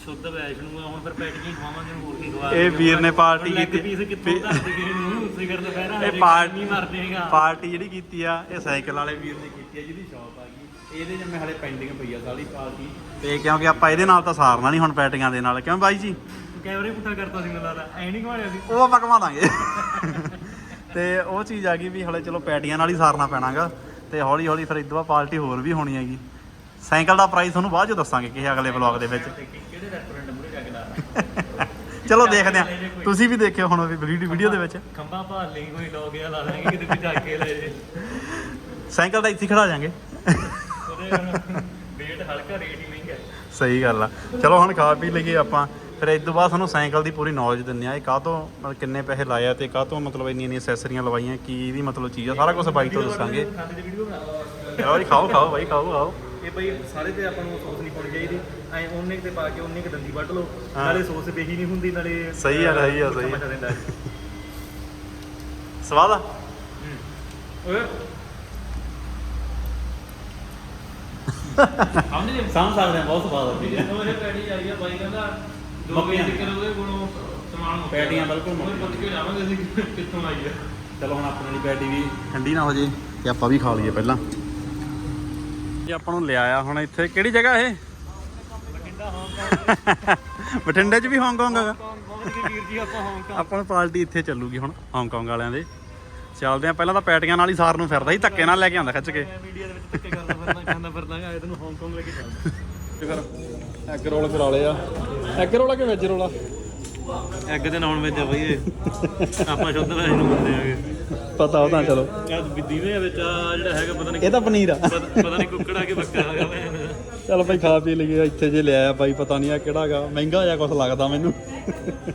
C: ਸ਼ੁੱਧ ਵੈਸ਼ਨੂੰ ਆ ਹੁਣ ਫਿਰ ਪੈਟੀਆਂ ਖਵਾਵਾਂਗੇ ਹੋਰ ਕੀ ਖਵਾ
A: ਇਹ ਵੀਰ ਨੇ ਪਾਰਟੀ ਕੀਤੀ।
C: ਪੀਸ ਕਿੱਥੋਂ
A: ਵੀ-
C: ਧਰ ਦੇ ਨੂੰ ਸਿਗਰ ਦੁਪਹਿਰਾ
A: ਇਹ ਪਾਰਟੀ
C: ਨਹੀਂ ਮਰਦੇ ਹੈਗਾ।
A: ਪਾਰਟੀ ਜਿਹੜੀ ਕੀਤੀ ਆ ਇਹ ਸਾਈਕਲ ਵਾਲੇ ਵੀਰ ਨੇ ਕੀਤੀ ਆ ਜਿਹਦੀ ਸ਼ਾਪ ਆ ਗਈ। ਇਹਦੇ ਜਿਵੇਂ ਹਲੇ ਪੈਂਡਿੰਗ ਪਈ ਆ ਸਾਰੀ ਪਾਰਟੀ। ਤੇ ਕਿਉਂਕਿ ਆਪਾਂ ਇਹਦੇ ਨਾਲ ਤਾਂ ਸਾਰਨਾ ਨਹੀਂ ਹੁਣ ਪੈਟੀਆਂ ਦੇ ਨਾਲ। ਕਿਉਂ ਬਾਈ ਜੀ?
C: ਕੈਮਰੇ ਪੁੱਠਾ ਕਰਤਾ ਸੀ ਮੈਨੂੰ ਲੱਗਦਾ। ਐ ਨਹੀਂ ਘਵਾੜਿਆ ਸੀ?
A: ਉਹ ਆਪਾਂ ਘਮਾ ਦਾਂਗੇ। ਤੇ ਉਹ ਚੀਜ਼ ਆ ਗਈ ਵੀ ਹਲੇ ਚਲੋ ਪੈਟੀਆਂ ਨਾਲ ਹੀ ਸਾਰਨਾ ਪੈਣਾਗਾ। ਤੇ ਹੌਲੀ ਹੌਲੀ ਫਿਰ ਇਦੋਂ ਬਾਅਦ ਪਾਰਟੀ ਹੋਰ ਵੀ ਹੋਣੀ ਹੈਗੀ। ਸਾਈਕਲ ਦਾ ਪ੍ਰਾਈਸ ਤੁਹਾਨੂੰ ਬਾਅਦ ਚ ਦੱਸਾਂਗੇ ਕਿਸੇ ਅਗਲੇ ਵਲੌਗ ਦੇ ਵਿੱਚ
C: ਤੇ ਕਿ- ਕਿਹੜੇ ਰੈਸਟੋਰੈਂਟ ਮੂਰੇ ਜਾ ਕੇ ਲਾ
A: ਚਲੋ ਦੇਖਦੇ ਆ ਤੁਸੀਂ ਵੀ ਦੇਖਿਓ ਹੁਣ ਵੀਡੀਓ ਵੀਡੀਓ ਦੇ ਵਿੱਚ।
C: ਖੰਭਾ ਭਾਲ ਲਈ ਕੋਈ ਲੋਕ ਆ ਲਾ ਦੇਣਗੇ ਕਿਤੇ ਵੀ ਜਾ ਕੇ ਲੈ ਜੇ।
A: ਸਾਈਕਲ ਤਾਂ ਇੱਥੇ ਖੜਾ ਜਾਾਂਗੇ।
C: ਉਹਦੇ ਵੇਟ ਹਲਕਾ ਰੇਟ ਹੀ ਮਹਿੰਗਾ ਹੈ।
A: ਸਹੀ ਗੱਲ ਆ। ਚਲੋ ਹੁਣ ਖਾ ਪੀ ਲਈਏ ਆਪਾਂ। ਫਿਰ ਇਸ ਤੋਂ ਬਾਅਦ ਸਾਨੂੰ ਸਾਈਕਲ ਦੀ ਪੂਰੀ ਨੌਲੇਜ ਦਿੰਦੇ ਆ ਇਹ ਕਾਹ ਤੋਂ ਮਤਲਬ ਕਿੰਨੇ ਪੈਸੇ ਲਾਏ ਆ ਤੇ ਕਾਹ ਤੋਂ ਮਤਲਬ ਇੰਨੀਆਂ ਇੰਨੀਆਂ ਐਕਸੈਸਰੀਆਂ ਲਵਾਈਆਂ ਕੀ ਇਹਦੀ ਮਤਲਬ ਚੀਜ਼ ਆ? ਸਾਰਾ ਕੁਝ ਬਾਈ ਤੋਂ ਦੱਸਾਂਗੇ। ਚਲੋ ਜੀ ਖਾਓ ਖਾਓ ਬਾਈ ਖਾਓ ਖਾਓ।
C: ਇਹ ਬਈ ਸਾਰੇ ਤੇ ਆਪਾਂ ਨੂੰ ਸੌਸ ਨਹੀਂ ਪਾਉਣੀ ਚਾਹੀਦੀ। ਐ ਉਹਨੇ ਕੁ ਤੇ ਪਾ ਕੇ ਉਹਨੇ ਕੁ ਦੰਦੀ ਵੱਢ ਲਓ।
A: ਹਾਂ।
C: ਨਾਲੇ ਸੌਸ ਬੇਹੀ ਨਹੀਂ ਹੁੰਦੀ ਨਾਲੇ
A: ਸਹੀ ਆ, ਸਹੀ ਆ,
C: ਮਿੱਠਾ
A: ਸਹੀ ਆ।
C: ਮੱਠਾ ਦਿੰਦਾ
A: ਸਵਾਦ ਆ?
C: ਓਏ ਹਮਨੇ ਜੇ
A: ਸਾਂਭ ਸਕਦੇ ਆ ਬਹੁਤ ਸਵਾਦ ਆ। ਚੀਜ਼
C: ਉਹਦੇ ਪੈੜੀ ਆਈ ਆ ਬਾਈ ਕਹਿੰਦਾ ਦੋ
A: ਮੱਕੀਆਂ।
C: ਵਜੇ ਤੱਕ ਉਹਦੇ ਕੋਲੋਂ ਸਮਾਨ ਮੁੱਕ
A: ਪੈਟੀਆਂ
C: ਗਿਆ।
A: ਬਿਲਕੁਲ
C: ਉਹਨੇ
A: ਮੱਕੀਆਂ।
C: ਪੁੱਛ ਕੇ ਜਾਵਾਂਗੇ ਅਸੀਂ? ਕਿੱਥੋਂ ਆਈ ਆ?
A: ਚਲੋ ਹੁਣ ਆਪਣੀ ਵਾਲੀ ਪੈਟੀ ਵੀ ਠੰਡੀ ਨਾ ਹੋ ਜੇ ਤੇ ਆਪਾਂ ਵੀ ਖਾ ਲਈਏ ਪਹਿਲਾਂ। ਇਹ ਆਪਾਂ ਨੂੰ ਲਿਆਇਆ ਹੁਣ ਇੱਥੇ। ਕਿਹੜੀ ਜਗ੍ਹਾ ਇਹ?
C: ਬਠਿੰਡਾ
A: 'ਚ ਵੀ ਹਾਂਗਕਾਂਗ ਹੈਗਾ।
C: ਵੀਰ ਜੀ ਆਪਾਂ ਹਾਂਗਕਾਂਗ
A: ਆਪਾਂ ਨੂੰ ਪਾਰਟੀ ਇੱਥੇ ਚੱਲੂਗੀ ਹੁਣ ਹਾਂਗਕਾਂਗ ਵਾਲਿਆਂ ਦੇ। ਚੱਲਦੇ ਆ ਪਹਿਲਾਂ ਤਾਂ ਪੈਟੀਆਂ ਨਾਲ ਹੀ ਸਾਰ ਨੂੰ ਫਿਰਦਾ ਸੀ ਧੱਕੇ ਨਾਲ ਲੈ ਕੇ ਆਂਦਾ ਖਿੱਚ ਕੇ।
C: ਮੀਡੀਆ ਦੇ ਵਿੱਚ ਧੱਕੇ ਕਰਦਾ ਫਿਰਦਾ ਖਾਂਦਾ ਫਿਰਦਾ ਗਾ ਇਹਨੂੰ ਹਾਂਗਕਾਂਗ ਲੈ ਕੇ ਚੱਲਦਾ
A: ਫਿਰ ਐਗ ਰੋਲ ਕਰਾ ਲਿਆ ਐਗ ਰੋਲ ਕਿ ਵੈਜ ਰੋਲ
C: ਐਗ ਦੇ ਨਾਨ ਵਿੱਚ ਆ ਬਈ ਇਹ। ਆਪਾਂ ਸ਼ੁੱਧ ਵੈਜ ਨੂੰ ਬੰਦੇ ਆਗੇ।
A: ਪਤਾ ਉਹ ਤਾਂ ਚਲੋ।
C: ਯਾਰ ਦੀਵੇ ਵਿੱਚ ਆ ਜਿਹੜਾ ਹੈਗਾ ਪਤਾ ਨਹੀਂ
A: ਇਹ ਤਾਂ ਪਨੀਰ ਆ।
C: ਪਤਾ ਪਤਾ ਨਹੀਂ ਕੁੱਕੜਾ ਕਿ ਬੱਕਰਾ ਹੈਗਾ ਮੈਂ
A: ਚਲ ਭਾਈ ਖਾ ਪੀ ਲਈਏ ਇੱਥੇ ਜੇ ਲਿਆਇਆ ਬਾਈ ਪਤਾ ਨਹੀਂ ਆ ਕਿਹੜਾ ਹੈਗਾ। ਮਹਿੰਗਾ ਜਿਹਾ ਕੁਝ ਲੱਗਦਾ ਮੈਨੂੰ।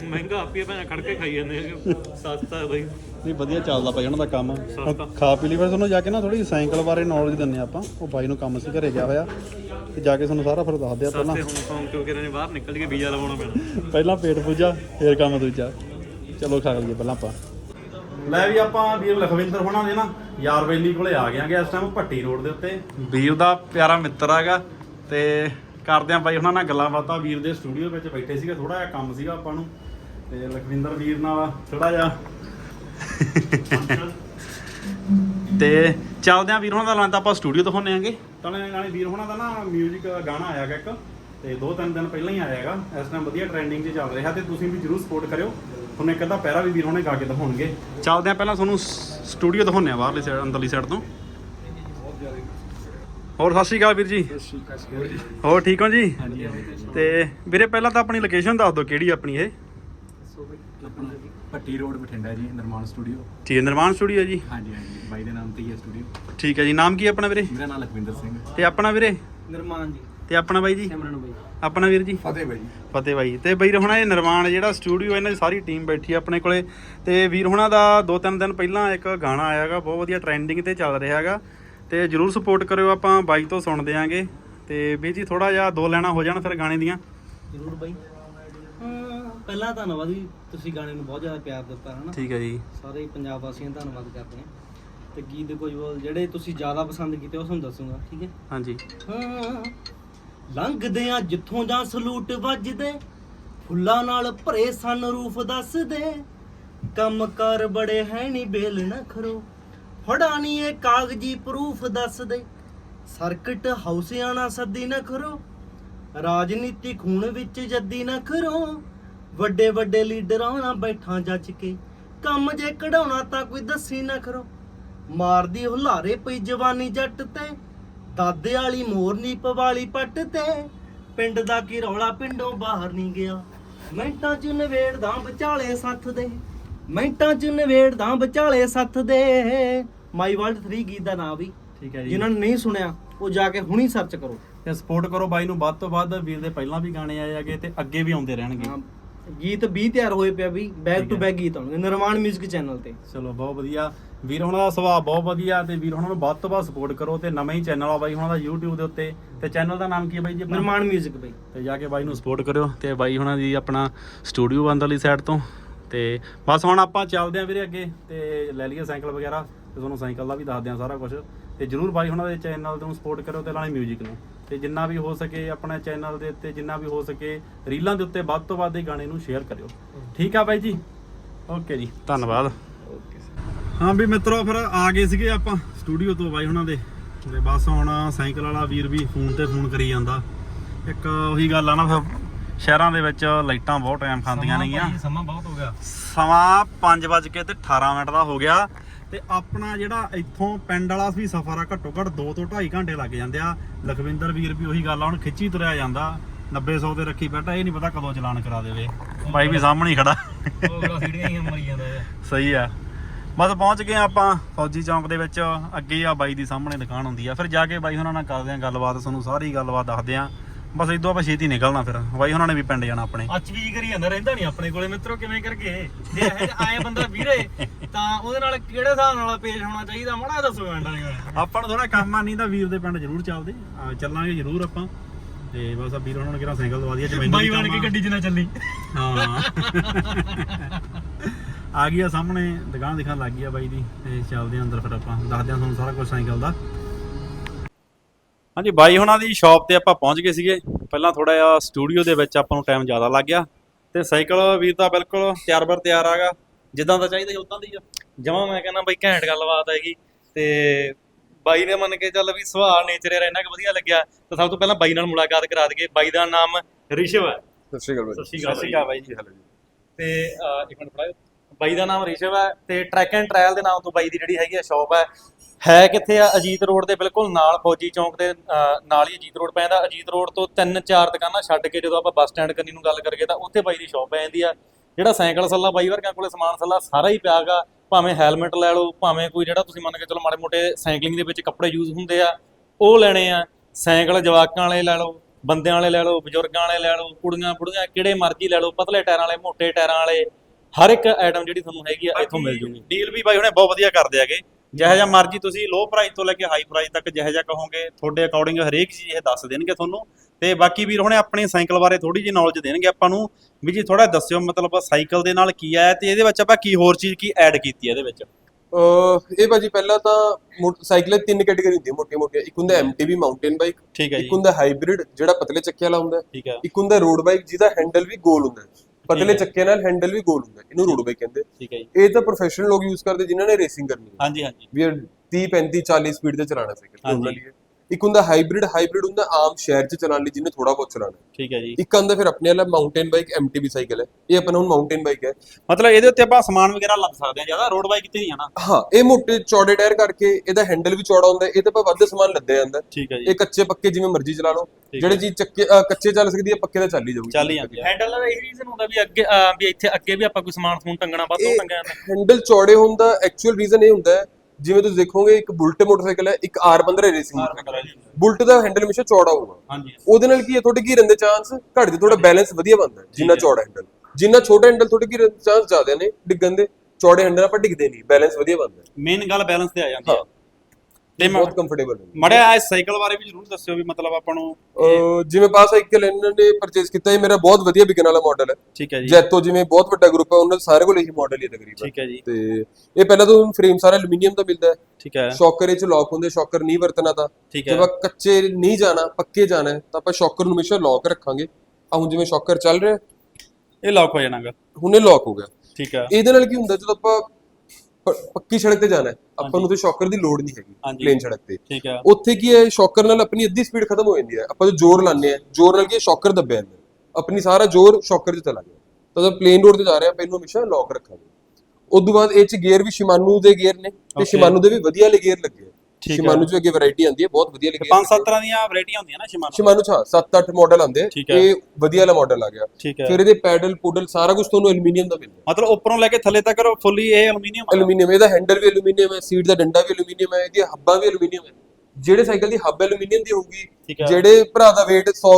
C: ਮਹਿੰਗਾ ਆਪੀ ਭੈਣ ਖੜ ਕੇ ਖਾਈ ਜਾਂਦੇ ਹੈਗੇ ਸਸਤਾ ਹੈ ਬਈ।
A: ਨਹੀਂ ਵਧੀਆ ਚੱਲਦਾ ਭਾਈ ਉਹਨਾਂ ਦਾ ਕੰਮ।
C: ਸਸਤਾ।
A: ਖਾ ਪੀ ਲਈ ਫਿਰ ਤੁਹਾਨੂੰ ਜਾ ਕੇ ਨਾ ਥੋੜੀ ਸਾਈਕਲ ਬਾਰੇ ਨੌਲੇਜ ਦਿੰਨੇ ਆਪਾਂ। ਉਹ ਬਾਈ ਨੂੰ ਕੰਮ ਸੀ ਘਰੇ ਗਿਆ ਹੋਇਆ। ਤੇ ਜਾ ਕੇ ਤੁਹਾਨੂੰ ਸਾਰਾ ਫਿਰ ਦੱਸਦੇ ਆ ਪਹਿਲਾਂ।
C: ਸਸਤੇ ਹਾਂਗਕਾਂਗ ਕਿਉਂਕਿ ਇਹਨਾਂ ਨੇ ਬਾਹਰ ਨਿਕਲ ਕੇ ਵੀਜ਼ਾ ਲਵਾਉਣਾ ਪੈਣਾ।
A: ਪਹਿਲਾਂ ਪੇਟ ਪੂਜਾ ਫਿਰ ਕੰਮ ਦੂਜਾ। ਚਲੋ ਖਾ ਲਈਏ ਪਹਿਲਾਂ ਆਪਾਂ। ਲੈ ਵੀ ਆਪਾਂ ਵੀਰ ਲਖਵਿੰਦਰ ਹੋਣਾ ਦੇ ਨਾ ਯਾਰ ਬੇਲੀ ਕੋਲੇ ਆ ਗਏ ਆਂਗੇ ਇਸ ਟਾਈਮ ਭੱਟੀ ਰੋਡ ਦੇ ਉੱਤੇ। ਵੀਰ ਦਾ ਪਿਆਰਾ ਮਿੱਤਰ ਹੈਗਾ। ਤੇ ਕਰਦੇ ਆਂ ਬਾਈ ਉਹਨਾਂ ਨਾਲ ਗੱਲਾਂ ਬਾਤਾਂ। ਵੀਰ ਦੇ ਸਟੂਡੀਓ ਵਿੱਚ ਬੈਠੇ ਸੀਗੇ ਥੋੜਾ ਜਿਹਾ ਕੰਮ ਸੀਗਾ ਆਪਾਂ ਨੂੰ। ਤੇ ਲਖਵਿੰਦਰ ਵੀਰ ਨਾਲ ਥੋੜਾ ਜਿਹਾ। ਤੇ ਚੱਲਦੇ ਆਂ ਵੀਰ ਉਹਨਾਂ ਦਾ ਲਾਂਦਾ ਆਪਾਂ ਸਟੂਡੀਓ ਦਿਖਾਉਂਦੇ ਆਂਗੇ ਤਾਂ ਨਾਲੇ ਵੀਰ ਹੋਣਾ ਦਾ ਨਾ 뮤직 ਗਾਣਾ ਆਇਆ ਹੈਗਾ ਇੱਕ, ਤੇ ਦੋ ਤਿੰਨ ਦਿਨ ਪਹਿਲਾਂ ਹੀ ਆਇਆ ਹੈਗਾ। ਇਸ ਟਾਈਮ ਵਧੀਆ ਟ੍ਰੈਂਡਿੰਗ 'ਚ ਚੱਲ ਰਿਹਾ ਤੇ ਤੁਸੀਂ ਵੀ ਜਰੂਰ ਸਪੋਰਟ ਕਰਿਓ। ਹੁਣ ਇੱਕ ਅੱਧਾ ਪੈਰਾ ਵੀ ਵੀਰ ਹੁਣੇ ਗਾ ਕੇ ਦਿਖਾਉਣਗੇ। ਚੱਲਦੇ ਆਂ ਪਹਿਲਾਂ ਤੁਹਾਨੂੰ ਸਟੂਡੀਓ ਦਿਖਾਉਂਦੇ ਆ ਬਾਹਰਲੀ ਸਾਈਡ ਅੰਦਰਲੀ ਸਾਈਡ ਤੋਂ। ਹੋਰ ਸਤਿ ਸ਼੍ਰੀ ਅਕਾਲ ਵੀਰ ਜੀ। ਹੋਰ ਠੀਕ ਹੋ ਜੀ? ਤੇ ਵੀਰੇ ਪਹਿਲਾਂ ਤਾਂ ਆਪਣੀ ਲੋਕੇਸ਼ਨ ਦੱਸ ਦਿਓ ਕਿਹੜੀ ਆਪਣੀ ਇਹ?
D: ਪੱਟੀ ਰੋਡ ਬਠਿੰਡਾ ਜੀ ਨਿਰਮਾਣ ਸਟੂਡੀਓ।
A: ਠੀਕ ਹੈ ਨਿਰਮਾਣ ਸਟੂਡੀਓ ਜੀ?
D: ਹਾਂਜੀ ਹਾਂਜੀ। ਬਾਈ ਦੇ ਨਾਮ ਤੇ ਹੀ ਹੈ ਸਟੂਡੀਓ।
A: ਠੀਕ ਹੈ ਜੀ। ਨਾਮ ਕੀ ਹੈ ਆਪਣਾ ਵੀਰੇ?
D: ਮੇਰਾ ਨਾਮ ਲਖਵਿੰਦਰ ਸਿੰਘ
A: ਤੇ ਆਪਣਾ ਵੀਰੇ?
B: ਨਿਰਮਾਨ ਜੀ।
A: ਤੇ ਆਪਣਾ ਬਾਈ ਜੀ?
B: ਸਿਮਰਨ ਬਾਈ।
A: ਆਪਣਾ ਵੀਰ ਜੀ?
D: ਫਤਿਹ ਬਾਈ
A: ਫਤਿਹ ਬਾਈ। ਤੇ ਵੀਰ ਹੁਣਾਂ ਇਹ ਨਿਰਮਾਣ ਜਿਹੜਾ ਸਟੂਡੀਓ ਇਹਨਾਂ ਦੀ ਸਾਰੀ ਟੀਮ ਬੈਠੀ ਆ ਆਪਣੇ ਕੋਲੇ। ਤੇ ਵੀਰ ਹੁਣਾਂ ਦਾ ਦੋ ਤਿੰਨ ਦਿਨ ਪਹਿਲਾਂ ਇੱਕ ਗਾਣਾ ਆਇਆਗਾ ਬਹੁਤ ਵਧੀਆ ਟ੍ਰੈਂਡਿੰਗ ਤੇ ਚੱਲ ਰਿਹਾ ਹੈਗਾ। ਤੇ ਜਰੂਰ ਸਪੋਰਟ ਕਰਿਓ ਆਪਾਂ ਬਾਈ ਤੋਂ ਸੁਣਦੇ ਆਂਗੇ। ਤੇ ਵੀਰ ਜੀ ਥੋੜਾ ਜਿਹਾ ਦੋ ਲੈਣਾ ਹੋ ਜਾਣ ਫਿਰ ਗਾਣੇ ਦੀਆਂ।
B: ਜ਼ਰੂਰ ਬਾਈ। ਪਹਿਲਾਂ ਧੰਨਵਾਦ ਵੀ ਤੁਸੀਂ ਗਾਣੇ ਨੂੰ ਬਹੁਤ ਜ਼ਿਆਦਾ ਪਿਆਰ ਦਿੱਤਾ ਹਨਾ?
A: ਠੀਕ ਹੈ ਜੀ।
B: ਸਾਰੇ ਪੰਜਾਬ ਵਾਸੀਆਂ ਦਾ ਧੰਨਵਾਦ ਕਰਦੇ ਹਾਂ। ਤੇ ਗੀਤ ਬੋਲ ਜਿਹੜੇ ਤੁਸੀਂ ਜ਼ਿਆਦਾ ਪਸੰਦ ਕੀਤੇ ਉਹ ਤੁਹਾਨੂੰ ਦੱਸੂਗਾ ਠੀਕ ਹੈ?
A: ਹਾਂਜੀ।
B: ਹਾਂ, ਲੰਘਦੇ ਆ ਜਿੱਥੋਂ ਜਾਂ ਸਲੂਟ ਵੱਜਦੇ ਫੁੱਲਾਂ ਨਾਲ ਭਰੇ ਸਨ ਰੂਫ ਦੱਸਦੇ ਕੰਮ ਕਰ ਬੜੇ ਹੈ ਨਹੀਂ ਬੇਲ ਨਾ ਖਰੋ। ਫੜਾ ਕਾਗਜ਼ੀ ਪ੍ਰੂਫ ਦੱਸਦੇ ਸਰਕਟ ਹਾਊਸਿਆਂ ਸੱਦੀ ਨਾ ਖਰੋ, ਰਾਜਨੀਤੀ ਖੂਨ ਵਿੱਚ ਜੱਦੀ ਨਾ ਖਰੋ। ਵੱਡੇ ਵੱਡੇ ਲੀਡਰਾਂ ਨਾਲ ਬੈਠਾਂ ਜੱਜ ਕੇ, ਕੰਮ ਜੇ ਕਢਾਉਣਾ ਤਾਂ ਕੋਈ ਦੱਸੀ ਨਾ ਖਰੋ। ਮਾਰਦੀ ਹੁਲਾਰੇ ਪਈ ਜਵਾਨੀ ਜੱਟ ਤੇ, ਦਾਦੇ ਵਾਲੀ ਮੋਰਨੀ ਪਵਾਲੀ ਪੱਟ ਤੇ। ਪਿੰਡ ਦਾ ਕੀ ਰੌਲਾ ਪਿੰਡੋਂ ਬਾਹਰ ਨਹੀਂ ਗਿਆ, ਮਿੰਟਾਂ ਚ ਨਵੇੜਦਾ ਵਿਚਾਲੇ ਸੱਥ ਦੇ। ਮਿੰਟਾਂ ਚ ਨਵੇੜਦਾ ਵਿਚਾਲੇ ਸੱਥ ਦੇ ਮਾਈ ਵਰਲਡ 3 ਗੀਤ ਦਾ ਨਾਮ ਵੀ
A: ਠੀਕ ਹੈ
B: ਜਿਨ੍ਹਾਂ ਨੇ ਨਹੀਂ ਸੁਣਿਆ ਉਹ ਜਾ ਕੇ ਹੁਣੀ ਸਰਚ ਕਰੋ
A: ਤੇ ਸਪੋਰਟ ਕਰੋ ਬਾਈ ਨੂੰ ਵੱਧ ਤੋਂ ਵੱਧ ਵੀਰ ਦੇ ਪਹਿਲਾਂ ਵੀ ਗਾਣੇ ਆਏ ਹੈਗੇ ਤੇ ਅੱਗੇ ਵੀ ਆਉਂਦੇ ਰਹਿਣਗੇ
B: ਹਾਂ, ਗੀਤ 20 ਤਿਆਰ ਹੋਏ ਪਿਆ ਵੀ ਬੈਕ
A: ਠੀਕ
B: ਟੂ
A: ਹੈ।
B: ਬੈਕ ਗੀਤ ਆਉਣਗੇ ਨਿਰਮਾਣ 뮤직 ਚੈਨਲ ਤੇ
A: ਚਲੋ ਬਹੁਤ ਵਧੀਆ ਵੀਰ ਹੁਣਾਂ ਦਾ ਸੁਭਾਅ ਬਹੁਤ ਵਧੀਆ ਤੇ ਵੀਰ ਹੁਣਾਂ ਨੂੰ ਵੱਧ ਤੋਂ ਵੱਧ ਸਪੋਰਟ ਕਰੋ ਤੇ ਨਵਾਂ ਹੀ ਚੈਨਲ ਆ ਬਾਈ ਹੁਣਾਂ ਦਾ YouTube ਦੇ ਉੱਤੇ ਤੇ ਚੈਨਲ ਦਾ ਨਾਮ ਕੀ ਹੈ ਬਾਈ ਜੀ ਆਪਣਾ?
B: ਨਿਰਮਾਣ 뮤직 ਬਈ
A: ਤੇ ਜਾ ਕੇ ਬਾਈ ਨੂੰ ਸਪੋਰਟ ਕਰਿਓ ਤੇ ਬਾਈ ਹੁਣਾਂ ਦੀ ਆਪਣਾ ਸਟੂਡੀਓ ਬੰਦ ਵਾਲੀ ਸਾਈਡ ਤੋਂ ਤੇ ਬਸ ਹੁਣ ਆਪਾਂ ਚੱਲਦੇ ਆਂ ਵੀਰੇ ਅੱਗੇ ਤੇ ਲੈ ਲਈਏ ਸਾਈਕਲ ਵਗੈਰਾ ਤੇ ਤੁਹਾਨੂੰ ਸਾਈਕਲ ਦਾ ਵੀ ਦੱਸਦੇ ਆਂ ਸਾਰਾ ਕੁਝ ਤੇ ਜਰੂਰ ਬਾਈ ਹੁਣਾਂ ਦੇ ਚੈਨਲ ਨੂੰ ਸਪੋਰਟ ਕਰਿਓ ਤੇ ਨਾਲੇ 뮤직 ਨੂੰ। ਤੇ ਜਿੰਨਾ ਵੀ ਹੋ ਸਕੇ ਆਪਣੇ ਚੈਨਲ ਦੇ ਉੱਤੇ ਜਿੰਨਾ ਵੀ ਹੋ ਸਕੇ ਰੀਲਾਂ ਦੇ ਉੱਤੇ ਵੱਧ ਤੋਂ ਵੱਧ ਇਹ ਗਾਣੇ ਨੂੰ ਸ਼ੇਅਰ ਕਰਿਓ। ਠੀਕ ਆ ਬਾਈ ਜੀ? ਓਕੇ ਜੀ ਧੰਨਵਾਦ। ਹਾਂ ਵੀ ਮਿੱਤਰੋ ਫਿਰ ਆ ਗਏ ਸੀਗੇ ਆਪਾਂ ਸਟੂਡੀਓ ਤੋਂ ਬਾਈ ਹੁਣਾਂ ਦੇ। ਤੇ ਬਸ ਹੁਣ ਸਾਈਕਲ ਵਾਲਾ ਵੀਰ ਵੀ ਫੋਨ ਤੇ ਫੋਨ ਕਰੀ ਜਾਂਦਾ। ਇੱਕ ਉਹੀ ਗੱਲ ਆ ਨਾ ਫਿਰ ਸ਼ਹਿਰਾਂ ਦੇ ਵਿੱਚ ਲਾਈਟਾਂ ਬਹੁਤ ਟਾਈਮ ਖਾਂਦੀਆਂ ਨੇਗੀਆਂ।
C: ਸਮਾਂ ਬਹੁਤ ਹੋ ਗਿਆ।
A: ਸਮਾਂ 5 ਵਜ ਕੇ ਤੇ 18 ਮਿੰਟ ਦਾ ਹੋ ਗਿਆ। ਤੇ ਆਪਣਾ ਜਿਹੜਾ ਇੱਥੋਂ ਪਿੰਡ ਵਾਲਾ ਵੀ ਸਫ਼ਰ ਆ ਘੱਟੋ ਘੱਟ 2 ਤੋਂ 2.5 ਘੰਟੇ ਲੱਗ ਜਾਂਦੇ ਆ। ਲਖਵਿੰਦਰ ਵੀਰ ਵੀ ਉਹੀ ਗੱਲ ਆ ਹੁਣ ਖਿੱਚੀ ਤੁਰਿਆ ਜਾਂਦਾ। 90 100 ਤੇ ਰੱਖੀ ਬੈਠਾ ਇਹ ਨਹੀਂ ਪਤਾ ਕਦੋਂ ਚਲਾਨ ਕਰਾ ਦੇਵੇ। ਬਾਈ ਵੀ ਸਾਹਮਣੇ ਹੀ ਖੜਾ।
C: ਉਹ ਅਗਲਾ ਸੀੜੀਆਂ ਹੀ ਮਰੀ ਜਾਂਦਾ ਹੈ।
A: ਸਹੀ ਆ। ਬਸ ਪਹੁੰਚ ਗਏ ਆਪਾਂ ਫੌਜੀ ਚੌਂਕ ਦੇ ਵਿੱਚ। ਅੱਗੇ ਆ ਬਾਈ ਦੀ ਸਾਹਮਣੇ ਦੁਕਾਨ ਹੁੰਦੀ ਆ। ਫਿਰ ਜਾ ਕੇ ਬਾਈ ਉਹਨਾਂ ਨਾਲ ਕਰਦੇ ਆ ਗੱਲਬਾਤ ਤੁਹਾਨੂੰ ਸਾਰੀ ਗੱਲਬਾਤ ਦੱਸਦੇ ਆ। ਬਸ ਇਦੋਂ ਆਪਾਂ ਛੇਤੀ ਨਿਕਲਣਾ ਫਿਰ। ਬਾਈ ਉਹਨਾਂ ਨੇ ਵੀ ਪਿੰਡ ਜਾਣਾ ਆਪਣੇ।
C: ਅੱਜ ਵੀ ਕਰੀ ਜਾਂਦਾ ਰਹਿੰਦਾ ਨਹੀਂ ਆਪਣੇ ਕੋਲੇ। ਮਿੱਤਰੋ ਕਿਵੇਂ ਕਰਕੇ ਜੇ ਆਏ ਬੰਦਾ ਵੀਰੇ ਤਾਂ ਉਹਦੇ ਨਾਲ ਕਿਹੜੇ ਹਿਸਾਬ ਨਾਲ ਪੇਸ਼ ਹੋਣਾ ਚਾਹੀਦਾ? ਮਾੜਾ ਦੱਸੋ ਐਂਡਾ
A: ਆਪਾਂ ਨੂੰ ਥੋੜਾ ਕੰਮ ਆ ਨਹੀਂ ਤਾਂ ਵੀਰ ਦੇ ਪਿੰਡ ਜ਼ਰੂਰ ਚੱਲਦੇ। ਚੱਲਾਂਗੇ ਜ਼ਰੂਰ ਆਪਾਂ। ਤੇ ਬਸ ਆ ਵੀਰ ਉਹਨਾਂ ਨੂੰ ਕਿਹੜਾ ਸਾਈਕਲ ਦਵਾ ਦਈਏ ਜਮੈਨ
C: ਬਾਈ ਬਣ ਕੇ ਗੱਡੀ 'ਚ ਨਾ ਚੱਲੀ।
A: ਹਾਂ। ਆ ਗਈ ਆ ਸਾਹਮਣੇ ਦੁਕਾਨ ਦਿਖਾਣ ਲੱਗ ਗਈ ਆ ਬਾਈ ਦੀ। ਤੇ ਚੱਲਦੇ ਆ ਅੰਦਰ ਫਿਰ ਆਪਾਂ। ਦੱਸਦੇ ਆ ਤੁਹਾਨੂੰ ਸਾਰਾ ਕੁਝ ਸਾਈਕਲ ਦਾ। ਹਾਂਜੀ ਬਾਈ ਹੁਣਾਂ ਦੀ ਸ਼ਾਪ ਤੇ ਆਪਾਂ ਪਹੁੰਚ ਗਏ ਸੀਗੇ। ਪਹਿਲਾਂ ਥੋੜਾ ਜਿਹਾ ਸਟੂਡੀਓ ਦੇ ਵਿੱਚ ਆਪਾਂ ਨੂੰ ਟਾਈਮ ਜ਼ਿਆਦਾ ਲੱਗ ਗਿਆ। ਤੇ ਸਾਈਕਲ ਵੀਰ ਤਾਂ ਬਿਲਕੁਲ ਤਿਆਰ ਬਰ ਤਿਆਰ ਆਗਾ ਜਿੱਦਾਂ ਦਾ ਚਾਹੀਦਾ ਸੀ ਉਦਾਂ ਦੀ ਆ।
C: ਜਮਾ ਮੈਂ ਕਹਿੰਦਾ ਬਾਈ ਘੈਂਟ ਗੱਲਬਾਤ ਹੈਗੀ। ਤੇ ਬਾਈ ਨੇ ਮੰਨ ਕੇ ਚੱਲ ਵੀ ਸੁਭਾਅ ਨੇਚਰ ਯਾਰ ਇੰਨਾ ਕੁ ਵਧੀਆ ਲੱਗਿਆ। ਤਾਂ ਸਭ ਤੋਂ ਪਹਿਲਾਂ ਬਾਈ ਨਾਲ ਮੁਲਾਕਾਤ ਕਰਾ ਦਈਏ। ਬਾਈ ਦਾ ਨਾਮ ਰਿਸ਼ਵ ਹੈ।
D: ਸਤਿ ਸ਼੍ਰੀ ਅਕਾਲ
C: ਸਤਿ ਸ਼੍ਰੀ ਅਕਾਲ ਬਾਈ ਜੀ। ਤੇ ਅਹ, ਇੱਕ ਮਿੰਟ ਫੜਾਓ ਬਾਈ ਦਾ ਨਾਮ ਰਿਸ਼ਵ ਹੈ। ਤੇ ਟਰੈਕ ਐਂਡ ਟ੍ਰਾਇਲ ਦੇ ਨਾਮ ਤੋਂ ਬਾਈ ਦੀ ਜਿਹੜੀ ਹੈਗੀ ਆ ਸ਼ਾਪ ਹੈ। ਹੈ ਕਿੱਥੇ ਆ? ਅਜੀਤ ਰੋਡ ਦੇ ਬਿਲਕੁਲ ਨਾਲ ਫੌਜੀ ਚੌਂਕ ਦੇ ਨਾਲ ਹੀ ਅਜੀਤ ਰੋਡ ਪੈਂਦਾ। ਅਜੀਤ ਰੋਡ ਤੋਂ ਤਿੰਨ ਚਾਰ ਦੁਕਾਨਾਂ ਛੱਡ ਕੇ ਜਦੋਂ ਆਪਾਂ ਬੱਸ ਸਟੈਂਡ ਕੰਨੀ ਨੂੰ ਗੱਲ ਕਰੀਏ ਤਾਂ ਉੱਥੇ ਬਾਈ ਦੀ ਸ਼ਾਪ ਪੈ ਜਾਂਦੀ ਆ। ਜਿਹੜਾ ਸਾਈਕਲ ਸੱਲਾ ਬਾਈ ਵਰਗਿਆਂ ਕੋਲੇ ਸਮਾਨ ਸੱਲਾ ਸਾਰਾ ਹੀ ਪਿਆਗਾ ਭਾਵੇਂ ਹੈਲਮਟ ਲੈ ਲਓ, ਭਾਵੇਂ ਕੋਈ ਜਿਹੜਾ ਤੁਸੀਂ ਮੰਨ ਕੇ ਚਲੋ ਮਾੜੇ ਮੋਟੇ ਸਾਈਕਲਿੰਗ ਦੇ ਵਿੱਚ ਕੱਪੜੇ ਯੂਜ਼ ਹੁੰਦੇ ਆ, ਉਹ ਲੈਣੇ ਆ। ਸਾਈਕਲ ਜਵਾਕਾਂ ਵਾਲੇ ਲੈ ਲਓ, ਬੰਦਿਆਂ ਵਾਲੇ ਲੈ ਲਓ, ਬਜ਼ੁਰਗਾਂ ਵਾਲੇ ਲੈ ਲਓ, ਕੁੜੀਆਂ ਕੁੜੀਆਂ ਕਿਹੜੇ ਮਰਜ਼ੀ ਲੈ ਲਓ, ਪਤਲੇ ਟਾਇਰਾਂ ਵਾਲੇ, ਮੋਟੇ ਟਾਇਰਾਂ ਵਾਲੇ, ਹਰ ਇੱਕ ਆਈਟਮ ਜਿਹੜੀ ਤੁਹਾਨੂੰ ਹੈਗੀ ਆ, ਇੱਥੋਂ ਮਿਲ ਜੂਗੀ।
A: ਡੀਲ ਵੀ ਬਾਈ ਹੁਣੇ ਬਹੁਤ ਵਧੀਆ ਕਰਦੇ ਹੈਗੇ। ਜਿਹੋ ਜਿਹਾ ਮਰਜ਼ੀ ਤੁਸੀਂ ਲੋ ਪ੍ਰਾਈਸ ਤੋਂ ਲੈ ਕੇ ਹਾਈ ਪ੍ਰਾਈਸ ਤੱਕ ਜਿਹੋ ਜਿਹਾ ਕਹੋਗੇ ਤੁਹਾਡੇ ਅਕੋਰਡਿੰਗ ਹਰੇਕ ਚੀਜ਼ ਇਹ ਦੱਸ ਦੇਣਗੇ ਤੁਹਾਨੂੰ। ਤੇ ਬਾਕੀ ਵੀਰ ਹੁਣੇ ਆਪਣੀ ਸਾਈਕਲ ਬਾਰੇ ਥੋੜੀ ਜਿਹੀ ਨੌਲੇਜ ਦੇਣਗੇ ਆਪਾਂ ਨੂੰ। ਵੀ ਜੀ ਥੋੜਾ ਦੱਸਿਓ ਮਤਲਬ ਸਾਈਕਲ ਦੇ ਨਾਲ ਕੀ ਆਇਆ ਤੇ ਇਹਦੇ ਵਿੱਚ ਆਪਾਂ ਕੀ ਹੋਰ ਚੀਜ਼ ਕੀ ਐਡ ਕੀਤੀ ਹੈ ਇਹਦੇ ਵਿੱਚ?
E: ਅਹ ਇਹ ਭਾਜੀ ਪਹਿਲਾਂ ਤਾਂ ਸਾਈਕਲਾਂ ਤਿੰਨ ਕੈਟਾਗਰੀ ਹੁੰਦੀ ਹੈ ਮੋਟੀਆਂ ਮੋਟੀਆਂ। ਇੱਕ ਹੁੰਦਾ ਐਮਟੀਬੀ ਮਾਊਂਟੇਨ ਬਾਈਕ
C: ਠੀਕ ਹੈ ਜੀ।
E: ਇੱਕ ਹੁੰਦਾ ਹਾਈਬ੍ਰਿਡ ਜਿਹੜਾ ਪਤਲੇ ਚੱਕੇ ਵਾਲਾ ਹੁੰਦਾ। ਹੈ।
C: ਠੀਕ ਹੈ।
E: ਇੱਕ ਹੁੰਦਾ ਰੋਡ ਬਾਈਕ ਜਿਹਦਾ ਹੈਂਡਲ ਵੀ ਗੋਲ ਹੁੰਦਾ। ਹੈ। ਪਤਲੇ। ਚੱਕੇ ਨਾਲ ਹੈਂਡਲ ਵੀ ਗੋਲ ਹੁੰਦਾ। ਇਹਨੂੰ ਰੋਡ ਬਾਈਕ ਕਹਿੰਦੇ
C: ਠੀਕ ਹੈ ਜੀ
E: ਇਹ ਤਾਂ ਪ੍ਰੋਫੈਸ਼ਨਲ ਲੋਕ ਯੂਜ਼ ਕਰਦੇ ਜਿਨ੍ਹਾਂ ਨੇ ਰੇਸਿੰਗ ਕਰਨੀ ਹੈ
C: ਹਾਂਜੀ ਹਾਂਜੀ
E: ਵੀ 30 35 40 ਸਪੀਡ ਤੇ ਚਲਾਣਾ ਸਾਈਕਲ ਉਹਨਾਂ। ਲਈ। ਇੱਕ ਹੁੰਦਾ ਹਾਈਬ੍ਰਿਡ ਹਾਈਬ੍ਰਿਡ ਹੁੰਦਾ ਆਮ ਸ਼ਹਿਰ 'ਚ ਚਲਾਉਣ ਲਈ ਜਿਹਨੇ ਥੋੜਾ ਬਹੁਤ ਚਲਾਣਾ।
C: ਠੀਕ ਹੈ ਜੀ।
E: ਇੱਕ ਆਂਦਾ ਫਿਰ ਆਪਣੇ ਵਾਲਾ ਮਾਊਂਟੇਨ ਬਾਈਕ ਐਮਟੀਬੀ ਸਾਈਕਲ ਹੈ। ਇਹ ਆਪਣਾ ਹੁਣ ਮਾਊਂਟੇਨ ਬਾਈਕ ਹੈ।
C: ਮਤਲਬ ਇਹਦੇ ਉੱਤੇ ਆਪਾਂ ਸਮਾਨ ਵਗੈਰਾ ਲੱਦ ਸਕਦੇ ਹਾਂ ਜ਼ਿਆਦਾ ਰੋਡ ਬਾਈਕ ਤੇ ਨਹੀਂ ਜਾਣਾ।
E: ਹਾਂ ਇਹ ਮੋਟੇ ਚੌੜੇ ਟਾਇਰ ਕਰਕੇ ਇਹਦਾ ਹੈਂਡਲ ਵੀ ਚੌੜਾ ਹੁੰਦਾ ਇਹ ਤੇ ਆਪਾਂ ਵੱਧ ਸਮਾਨ ਲੱਦਿਆ ਜਾਂਦਾ।
C: ਠੀਕ ਹੈ ਜੀ।
E: ਇਹ ਕੱਚੇ ਪੱਕੇ ਜਿਵੇਂ ਮਰਜ਼ੀ ਚਲਾ ਲਓ। ਜਿਹੜੇ। ਚੀਜ਼ ਚੱਕੇ ਕੱਚੇ ਚੱਲ ਸਕਦੀ ਹੈ ਪੱਕੇ ਤਾਂ ਚੱਲ ਹੀ ਜਾਊਗੀ।
C: ਚੱਲ ਹੀ ਜਾਂਦੀ ਹੈਂਡਲ ਦਾ ਇਹ ਰੀਜ਼ਨ ਹੁੰਦਾ ਵੀ ਅੱਗੇ ਵੀ ਇੱਥੇ ਅੱਗੇ ਵੀ ਆਪਾਂ ਕੋਈ ਸਮਾਨ ਸਮੂਨ ਟੰਗਣਾ ਵੱਧ ਤੋਂ ਟੰਗਿਆ ਜਾਂਦਾ।
E: ਹੈਂਡਲ ਚੌੜੇ ਹੋਣ ਦਾ ਐਕਚੁਅਲ ਰੀਜ਼ਨ ਇਹ ਹੁੰਦਾ ਹੈ ਜਿਵੇਂ ਤੁਸੀਂ ਦੇਖੋਗੇ ਇੱਕ ਬੁਲਟ ਮੋਟਰਸਾਈਕਲ ਹੈ ਇੱਕ R15 ਰੇਸਿੰਗ ਮੋਟਰਸਾਈਕਲ ਹੈ। ਬੁਲਟ ਦਾ ਹੈਂਡਲ ਹਮੇਸ਼ਾ ਚੌੜਾ ਹੋਊਗਾ।
C: ਹਾਂਜੀ।
E: ਉਹਦੇ ਨਾਲ ਕੀ ਹੈ ਤੁਹਾਡੇ ਗਿਰਨ ਦੇ ਚਾਂਸ ਘੱਟ ਦੇ ਤੁਹਾਡਾ ਬੈਲੈਂਸ ਵਧੀਆ ਬਣਦਾ ਹੈ, ਜਿੰਨਾ ਚੌੜਾ ਹੈਂਡਲ ਜਿੰਨਾ ਛੋਟਾ ਹੈਂਡਲ ਤੁਹਾਡੇ ਗਿਰਨ ਦੇ ਚਾਂਸ ਜ਼ਿਆਦਾ ਨੇ ਡਿੱਗਣ ਦੇ ਚੌੜੇ ਹੈਂਡਲ ਆਪਾਂ ਡਿੱਗਦੇ ਨਹੀਂ ਬੈਲੈਂਸ ਵਧੀਆ ਬਣਦਾ।
C: ਮੇਨ ਗੱਲ ਬੈਲੈਂਸ ਤੇ ਆ ਜਾਂਦੀ ਹੈ। ਤੇ
E: ਬਹੁਤ ਕੰਫਰਟੇਬਲ ਹੈ।
C: ਮੜਿਆ ਇਸ ਸਾਈਕਲ ਬਾਰੇ ਵੀ ਜ਼ਰੂਰ ਦੱਸਿਓ ਵੀ ਮਤਲਬ ਆਪਾਂ ਨੂੰ
E: ਅਹ ਜਿਵੇਂ ਪਾ ਸਾਈਕਲ ਇਹਨਾਂ ਨੇ ਪਰਚੇਸ ਕੀਤਾ ਇਹ ਮੇਰਾ ਬਹੁਤ ਵਧੀਆ ਵਿਕਣ ਵਾਲਾ ਮਾਡਲ ਹੈ।
C: ਠੀਕ ਹੈ ਜੀ।
E: ਜੈਤੋ ਜਿਵੇਂ ਬਹੁਤ ਵੱਡਾ ਗਰੁੱਪ ਹੈ ਉਹਨਾਂ ਦੇ ਸਾਰੇ ਕੋਲ ਇਹੀ ਮਾਡਲ ਹੀ ਹੈ ਤਕਰੀਬਨ।
C: ਠੀਕ ਹੈ ਜੀ।
E: ਤੇ ਇਹ ਪਹਿਲਾਂ ਤਾਂ ਫਰੇਮ ਸਾਰਾ ਐਲੂਮੀਨੀਅਮ ਦਾ ਮਿਲਦਾ ਹੈ।
C: ਠੀਕ ਹੈ।
E: ਸ਼ੌਕਰ ਇਹ ਚ ਲੌਕ ਹੁੰਦੇ ਸ਼ੌਕਰ ਨਹੀਂ ਵਰਤਣਾ ਤਾਂ।
C: ਠੀਕ
E: ਜੇ
C: ਹੈ।
E: ਕੱਚੇ ਨਹੀਂ ਜਾਣਾ ਪੱਕੇ ਜਾਣਾ ਹੈ, ਤਾਂ ਆਪਾਂ ਸ਼ੌਕਰ ਨੂੰ ਹਮੇਸ਼ਾ ਲੌਕ ਰੱਖਾਂਗੇ। ਆ ਹੁਣ ਜਿਵੇਂ ਸ਼ੌਕਰ ਚੱਲ ਰਿਹਾ
C: ਇਹ ਲੌਕ ਹੋ ਜਾਣਾਗਾ।
E: ਹੁਣ ਇਹ ਲੌਕ ਹੋ ਗਿਆ।
C: ਠੀਕ ਹੈ।
E: ਇਹਦੇ ਨਾਲ ਕੀ ਹੁੰਦਾ ਜਦੋਂ ਆਪਾਂ ਪੱਕੀ ਸੜਕ ਤੇ ਜਾਣਾ ਹੈ, ਆਪਾਂ ਨੂੰ ਤੇ ਸ਼ੌਕਰ ਦੀ ਲੋੜ ਨਹੀਂ ਹੈਗੀ। ਪਲੇਨ ਸੜਕ ਤੇ।
C: ਠੀਕ ਹੈ।
E: ਉੱਥੇ ਕੀ ਹੈ ਸ਼ੌਕਰ ਨਾਲ ਆਪਣੀ ਅੱਧੀ ਸਪੀਡ ਖਤਮ ਹੋ ਜਾਂਦੀ ਹੈ। ਆਪਾਂ ਜੋ ਜ਼ੋਰ ਲਾਉਂਦੇ ਆ ਜ਼ੋਰ ਨਾਲ ਕੀ ਸ਼ੌਕਰ ਦੱਬਿਆ ਜਾਂਦਾ ਆਪਣੀ ਸਾਰਾ ਜ਼ੋਰ ਸ਼ੌਕਰ 'ਚ ਚਲਾ ਗਿਆ। ਤਾਂ ਜਦੋਂ ਪਲੇਨ ਰੋਡ ਤੇ ਜਾ ਰਿਹਾ ਆਪਾਂ ਇਹਨੂੰ ਹਮੇਸ਼ਾ ਲੌਕ ਰੱਖਾਂਗੇ। ਉਸ ਤੋਂ ਬਾਅਦ ਇਹ ਚ ਗੇਅਰ ਵੀ ਸ਼ਿਮਾਨੂ ਦੇ ਗੇਅਰ ਨੇ ਤੇ. ਸ਼ਿਮਾਨੂ ਦੇ ਵੀ ਵਧੀਆ ਵਾਲੇ ਗੇਅਰ ਲੱਗੇ ਆ। ਸ਼ਿਮਾਨੂ ਚ ਅੱਗੇ ਵੈਰਾਈਟੀ ਆਉਂਦੀ ਹੈ ਬਹੁਤ ਵਧੀਆ ਲੱਗੀ
C: ਪੰਜ ਸੱਤ ਤਰ੍ਹਾਂ ਦੀਆਂ ਵੈਰਾਈਟੀਆਂ ਹੁੰਦੀਆਂ ਨਾ ਸ਼ਿਮਾਨੋ?
E: ਸ਼ਿਮਾਨੂ ਚ 7-8 ਮਾਡਲ ਆਉਂਦੇ। ਇਹ ਵਧੀਆ ਵਾਲਾ ਮਾਡਲ ਆ ਗਿਆ। ਫਿਰ ਇਹਦੇ ਪੈਡਲ ਪੁਡਲ ਸਾਰਾ ਕੁਝ ਤੁਹਾਨੂੰ ਐਲੂਮੀਨੀਅਮ ਦਾ ਮਿਲਦਾ।
C: ਮਤਲਬ ਉੱਪਰੋਂ ਲੈ ਕੇ ਥੱਲੇ ਤੱਕ ਫੁੱਲੀ ਇਹ ਐਲੂਮੀਨੀਅਮ
E: ਐਲੂਮੀਨੀਅਮ ਇਹਦਾ ਹੈਂਡਲ ਵੀ ਐਲੂਮੀਨੀਅਮ ਹੈ ਸੀਟ ਦਾ ਡੰਡਾ ਵੀ ਐਲੂਮੀਨੀਅਮ ਹੈ ਇਹਦੀ ਹੱਬਾਂ ਵੀ ਐਲੂਮੀਨੀਅਮ ਹੈ। ਜਿਹੜੇ ਸਾਈਕਲ ਦੀ ਹੱਬ ਐਲੂਮੀਨੀਅਮ ਦੀ ਹੋਊਗੀ ਜਿਹੜੇ ਭਰਾ ਦਾ weight 100